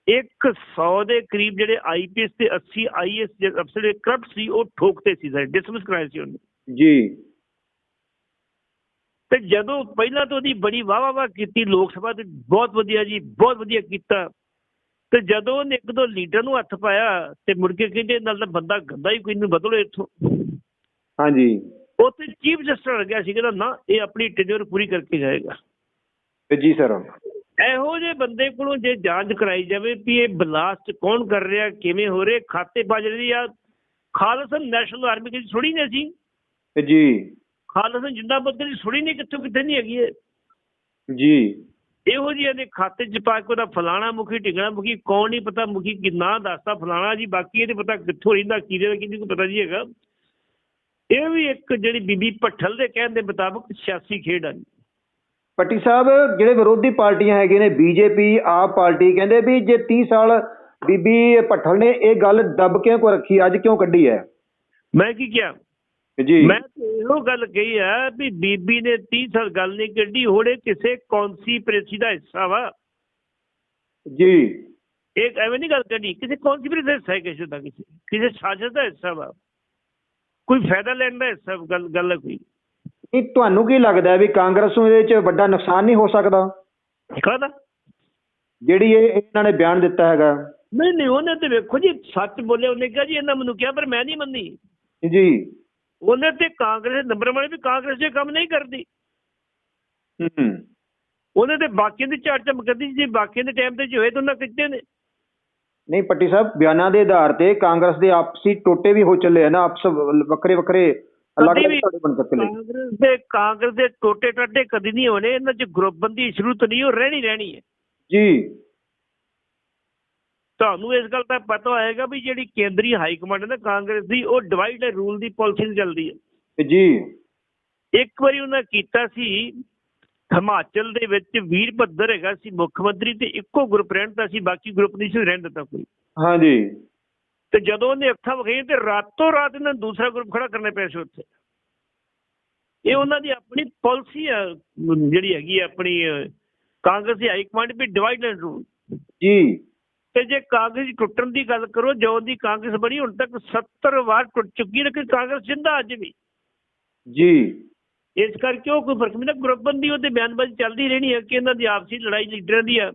100 ਦੇ ਕਰੀਬ ਜਿਹੜੇ ਆਈਪੀਐਸ ਤੇ 80 ਆਈਐਸ ਅਫਸਰ ਕਰਪਟ ਸੀ ਉਹ ਠੋਕਤੇ ਸੀ ਸਾਰੇ ਡਿਸਮਿਸ ਕਰਾਏ ਸੀ ਉਹਨੇ। ਜੀ। ਤੇ ਜਦੋਂ ਪਹਿਲਾਂ ਤਾਂ ਉਹਦੀ ਬੜੀ ਵਾਹ ਵਾਹ ਕੀਤੀ ਲੋਕ ਸਭਾ ਤੇ ਬਹੁਤ ਵਧੀਆ ਜੀ ਬਹੁਤ ਵਧੀਆ ਕੀਤਾ। ਤੇ ਜਦੋਂ ਉਹਨੇ ਇੱਕ ਦੋ ਲੀਡਰ ਨੂੰ ਹੱਥ ਪਾਇਆ ਤੇ ਮੁੜ ਕੇ ਕਹਿੰਦੇ ਨਾਲ ਤਾਂ ਬੰਦਾ ਗੰਦਾ ਹੀ ਕੋਈ ਨੂੰ ਬਦਲੋ ਇੱਥੋਂ। ਹਾਂਜੀ। ਉੱਥੇ ਚੀਫ ਜਸਟਿਸ ਲੱਗ ਗਿਆ ਸੀ ਕਹਿੰਦਾ ਨਾ ਇਹ ਆਪਣੀ ਟੈਨਿਓਰ ਪੂਰੀ ਕਰਕੇ ਜਾਏਗਾ। ਜੀ ਸਰ। ਇਹੋ ਜਿਹੇ ਬੰਦੇ ਕੋਲੋਂ ਜੇ ਜਾਂਚ ਕਰਾਈ ਜਾਵੇ ਵੀ ਇਹ ਬਲਾਸਟ ਕੌਣ ਕਰ ਰਿਹਾ ਕਿਵੇਂ ਹੋ ਰਿਹਾ ਖਾਤੇ ਬਾਜਰੀ ਆ ਖਾਲਸਾ ਨੈਸ਼ਨਲ ਆਰਮੀ ਦੀ ਸੁਣੀ ਨਹੀਂ ਸੀ ਜੀ। ਖਾਲਸਾ ਜਿੰਦਾਬਾਦ ਦੀ ਸੁਣੀ ਨਹੀਂ ਕਿੱਥੋਂ ਕਿੱਥੇ ਨਹੀਂ ਹੈਗੀ ਇਹ। ਜੀ। ਇਹੋ ਜਿਹੇ ਦੇ ਖਾਤੇ ਚ ਪਾ ਕੇ ਉਹਦਾ ਫਲਾਣਾ ਮੁਖੀ ਢਿੰਗਣਾ ਮੁਖੀ ਕੌਣ ਨਹੀਂ ਪਤਾ ਮੁਖੀ ਕਿੰਨਾ ਦੱਸਦਾ ਫਲਾਣਾ ਜੀ ਬਾਕੀ ਇਹਦੇ ਪਤਾ ਕਿੱਥੋਂ ਰਹਿੰਦਾ ਕਿਹਦੇ ਦਾ ਕਿਹਨੂੰ ਪਤਾ ਜੀ ਹੈਗਾ। ਇਹ ਵੀ ਇੱਕ ਜਿਹੜੀ ਬੀਬੀ ਭੱਠਲ ਦੇ ਕਹਿਣ ਦੇ ਮੁਤਾਬਕ ਸਿਆਸੀ ਖੇਡ ਜੀ। ਪੱਟੀ ਸਾਹਿਬ ਜਿਹੜੇ ਵਿਰੋਧੀ ਪਾਰਟੀਆਂ ਹੈਗੇ ਨੇ ਬੀਜੇਪੀ ਆਪ ਪਾਰਟੀ ਕਹਿੰਦੇ ਵੀ ਜੇ 30 ਸਾਲ ਬੀਬੀ ਭੱਠਲ ਨੇ ਇਹ ਗੱਲ ਦੱਬ ਕੇ ਕੋ ਰੱਖੀ ਅੱਜ ਕਿਉਂ ਕੱਢੀ ਹੈ? ਮੈਂ ਕੀ ਕਿਹਾ? ਜੀ। ਮੈਂ ਇਹੋ ਗੱਲ ਕਹੀ ਆ ਵੀ ਬੀਬੀ ਨੇ 30 ਸਾਲ ਗੱਲ ਨਹੀਂ ਕੱਢੀ ਹੋੜੇ ਕਿਸੇ ਕੌਨਸਪੀਰੇਸੀ ਦਾ ਹਿੱਸਾ ਵਾ। ਜੀ। ਇਹ ਐਵੇਂ ਨਹੀਂ ਗੱਲ ਕੱਢੀ ਕਿਸੇ ਕੌਨਸਪੀਰੇਸੀ ਦਾ ਹਿੱਸਾ ਹੈ ਕਿਸੇ ਦਾ ਕਿਸੇ ਕਿਸੇ ਸਾਜ਼ਿਸ਼ ਦਾ ਹਿੱਸਾ ਵਾ। ਕੋਈ ਫਾਇਦਾ ਲੈਣ ਦਾ ਹਿੱਸਾ ਗੱਲ ਗੱਲ ਕੋਈ। ਨਹੀਂ ਤੁਹਾਨੂੰ ਕੀ ਲੱਗਦਾ ਵੀ ਕਾਂਗਰਸ ਨੂੰ ਇਹਦੇ ਵਿੱਚ ਵੱਡਾ ਨੁਕਸਾਨ ਨਹੀਂ ਹੋ ਸਕਦਾ? ਕਾਹਦਾ? ਜਿਹੜੀ ਇਹ ਇਹਨਾਂ ਨੇ ਬਿਆਨ ਦਿੱਤਾ ਹੈਗਾ। ਨਹੀਂ ਨਹੀਂ ਉਹਨੇ ਤੇ ਵੇਖੋ ਜੀ ਸੱਚ ਬੋਲਿਆ ਉਹਨੇ ਕਿਹਾ ਜੀ ਇਹਨਾਂ ਮੈਨੂੰ ਕਿਹਾ ਪਰ ਮੈਂ ਨਹੀਂ ਮੰਨੀ। ਜੀ। ਉਹਨੇ ਤੇ ਕਾਂਗਰਸ ਨੰਬਰ ਵਾਲੇ ਵੀ ਕਾਂਗਰਸ ਇਹ ਕੰਮ ਨਹੀਂ ਕਰਦੀ। ਹੂੰ। ਉਹਨੇ ਤੇ ਬਾਕੀਆਂ ਦੀ ਝਾੜ ਚਮਕਦੀ ਜੇ ਬਾਕੀਆਂ ਦੇ ਟਾਈਮ ਤੇ ਜੇ ਹੋਏ ਤਾਂ ਉਹਨਾਂ ਕਿਤੇ ਨੇ? ਨਹੀਂ ਪੱਟੀ ਸਾਹਿਬ ਬਿਆਨਾਂ ਦੇ ਆਧਾਰ ਤੇ ਕਾਂਗਰਸ ਦੇ ਆਪਸੀ ਟੋਟੇ ਵੀ ਹੋ ਚੱਲੇ ਆ ਨਾ ਆਪਸ ਵੱਖਰੇ ਵੱਖਰੇ ਅਲੱਗ ਅਲੱਗ ਬਣ ਚੱਲੇ ਕਾਂਗਰਸ ਦੇ ਕਾਂਗਰਸ ਦੇ ਟੋਟੇ ਟੱਡੇ ਕਦੀ ਨਹੀਂ ਹੋਣੇ ਇਹਨਾਂ 'ਚ ਗਰੁੱਪਬੰਦੀ ਸ਼ੁਰੂ ਤੋਂ ਨਹੀਂ ਉਹ ਰਹਿਣੀ ਰਹਿਣੀ ਹੈ। ਜੀ। ਤੁਹਾਨੂੰ ਇਸ ਗੱਲ ਦਾ ਪਤਾ ਹੋਏਗਾ ਵੀ ਜਿਹੜੀ ਕੇਂਦਰੀ ਹਾਈ ਕਮਾਂਡ ਹੈ ਨਾ ਕਾਂਗਰਸ ਦੀ ਉਹ ਡਿਵਾਈਡ ਐਂਡ ਰੂਲ ਦੀ ਪਾਲਿਸੀ ਚੱਲਦੀ ਹੈ। ਜੀ। ਇੱਕ ਵਾਰੀ ਉਹਨਾਂ ਕੀਤਾ ਸੀ ਹਿਮਾਚਲ ਦੇ ਵਿੱਚ ਵੀਰਭੱਦਰ ਹੈਗਾ ਸੀ ਮੁੱਖ ਮੰਤਰੀ ਤੇ ਇੱਕੋ ਗਰੁੱਪ ਰਹਿੰਦਾ ਸੀ ਬਾਕੀ ਗਰੁੱਪ ਨਹੀਂ ਸੀ ਰਹਿਣ ਦਿੱਤਾ ਕੋਈ। ਹਾਂਜੀ। ਤੇ ਜਦੋਂ ਉਹਨੇ ਅੱਖਾਂ ਵਿਖਾਈਆਂ ਤੇ ਰਾਤੋਂ ਰਾਤ ਇਹਨਾਂ ਦੂਸਰਾ ਗਰੁੱਪ ਖੜਾ ਕਰਨੇ ਪਿਆ ਸੀ ਉੱਥੇ। ਇਹ ਉਹਨਾਂ ਦੀ ਆਪਣੀ ਪਾਲਿਸੀ ਆ ਜਿਹੜੀ ਹੈਗੀ ਆਪਣੀ ਕਾਂਗਰਸ ਦੀ ਹਾਈ ਕਮਾਂਡ ਵੀ ਡਿਵਾਈਡ ਐਂਡ ਰੂਲ ਜੀ। ਤੇ ਜੇ ਕਾਂਗਰਸ ਦੀ ਟੁੱਟਣ ਦੀ ਗੱਲ ਕਰੋ ਜਦੋਂ ਦੀ ਕਾਂਗਰਸ ਬਣੀ ਹੁਣ ਤੱਕ 70 ਵਾਰ ਟੁੱਟ ਚੁੱਕੀ ਲੇਕਿਨ ਕਾਂਗਰਸ ਜਿੰਦਾ ਅੱਜ ਵੀ। ਜੀ। ਇਸ ਕਰਕੇ ਉਹ ਕੋਈ ਫ਼ਰਕ ਨਹੀਂ ਨਾ ਗਰੁੱਪਬੰਦੀ ਉਹਦੇ ਬਿਆਨਬਾਜ਼ੀ ਚੱਲਦੀ ਰਹਿਣੀ ਹੈ ਕਿ ਇਹਨਾਂ ਦੀ ਆਪਸੀ ਲੜਾਈ ਲੀਡਰਾਂ ਦੀ ਆ।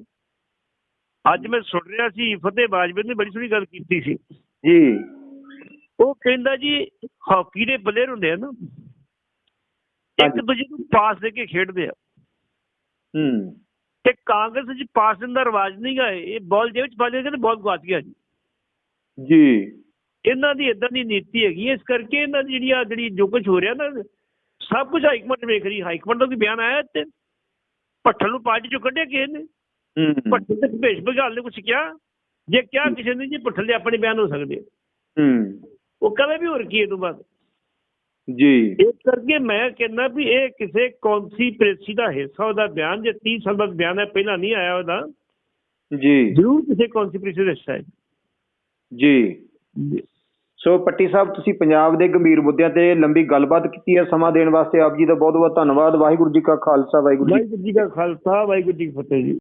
ਅੱਜ ਮੈਂ ਸੁਣ ਰਿਹਾ ਸੀ ਫਤਿਹ ਬਾਜਵੇ ਨੇ ਬੜੀ ਸੋਹਣੀ ਗੱਲ ਕੀਤੀ ਸੀ। ਜੀ। ਉਹ ਕਹਿੰਦਾ ਜੀ ਹਾਕੀ ਦੇ ਪਲੇਅਰ ਹੁੰਦੇ ਆ ਨਾ ਇੱਕ। ਦੂਜੇ ਨੂੰ ਪਾਸ ਦੇ ਕੇ ਖੇਡਦੇ ਆ। ਹੂੰ। ਤੇ ਕਾਂਗਰਸ ਵਿੱਚ ਪਾਸ ਦੇਣ ਦਾ ਰਿਵਾਜ ਨਹੀਂ ਗਾ ਇਹ ਬਾਲ ਦੇ ਵਿੱਚ ਪਾ ਦੇ ਕਹਿੰਦੇ ਬਾਲ ਗਵਾਚ ਗਿਆ ਜੀ। ਜੀ। ਇਹਨਾਂ ਦੀ ਇਦਾਂ ਦੀ ਨੀਤੀ ਹੈਗੀ ਇਸ ਕਰਕੇ ਇਹਨਾਂ ਦੀ ਜਿਹੜੀ ਆ ਜਿਹੜੀ ਜੋ ਕੁਝ ਹੋ ਰਿਹਾ ਨਾ ਸਭ ਕੁਝ ਹਾਈਕਮਾਂਡ ਵੇਖ ਰਹੀ ਹਾਈਕਮਾਂਡ ਦਾ ਕੋਈ ਬਿਆਨ ਆਇਆ ਤੇ ਭੱਠਲ ਨੂੰ ਪਾਰਟੀ ਚੋਂ ਕੱਢਿਆ ਕਿਸੇ ਨੇ। ਹੂੰ। ਭੱਠਲ ਤੇ ਭੇਸ਼ ਬਘਾਲ ਨੇ ਕੁਝ ਕਿਹਾ ਜੇ ਕਿਹਾ ਕਿਸੇ ਨੇ ਜੀ ਭੱਠਲ ਦੇ ਆਪਣੇ ਬਿਆਨ ਹੋ ਸਕਦੇ। ਹੂੰ। ਉਹ ਕਹੇ ਵੀ ਹੋਰ ਕੀ ਇਹ ਤੋਂ ਬਾਅਦ? ਜੀ। ਇਸ ਕਰਕੇ ਮੈਂ ਕਹਿੰਦਾ ਵੀ ਇਹ ਕਿਸੇ ਕੌਨਸੀਪ੍ਰੇਸੀ ਦਾ ਹਿੱਸਾ ਉਹਦਾ ਬਿਆਨ ਜੇ 30 ਸਾਲ ਬਾਅਦ ਬਿਆਨ ਹੈ ਪਹਿਲਾਂ ਨਹੀਂ ਆਇਆ ਉਹਦਾ। ਜੀ। ਜ਼ਰੂਰ ਕਿਸੇ ਕੌਨਸੀਪ੍ਰੇਸੀ ਦਾ ਹਿੱਸਾ ਹੈ। ਜੀ। ਸੋ ਪੱਟੀ ਸਾਹਿਬ ਤੁਸੀਂ ਪੰਜਾਬ ਦੇ ਗੰਭੀਰ ਮੁੱਦਿਆਂ ਤੇ ਲੰਬੀ ਗੱਲਬਾਤ ਕੀਤੀ ਹੈ। ਸਮਾਂ ਦੇਣ ਵਾਸਤੇ ਆਪ ਜੀ ਦਾ ਬਹੁਤ ਬਹੁਤ ਧੰਨਵਾਦ। ਵਾਹਿਗੁਰੂ ਜੀ ਕਾ ਖਾਲਸਾ ਵਾਹਿਗੁਰੂ ਜੀ ਵਾਹਿਗੁਰੂ ਜੀ ਕਾ ਖਾਲਸਾ ਵਾਹਿਗੁਰੂ ਜੀ ਕੀ ਫਤਿਹ ਜੀ।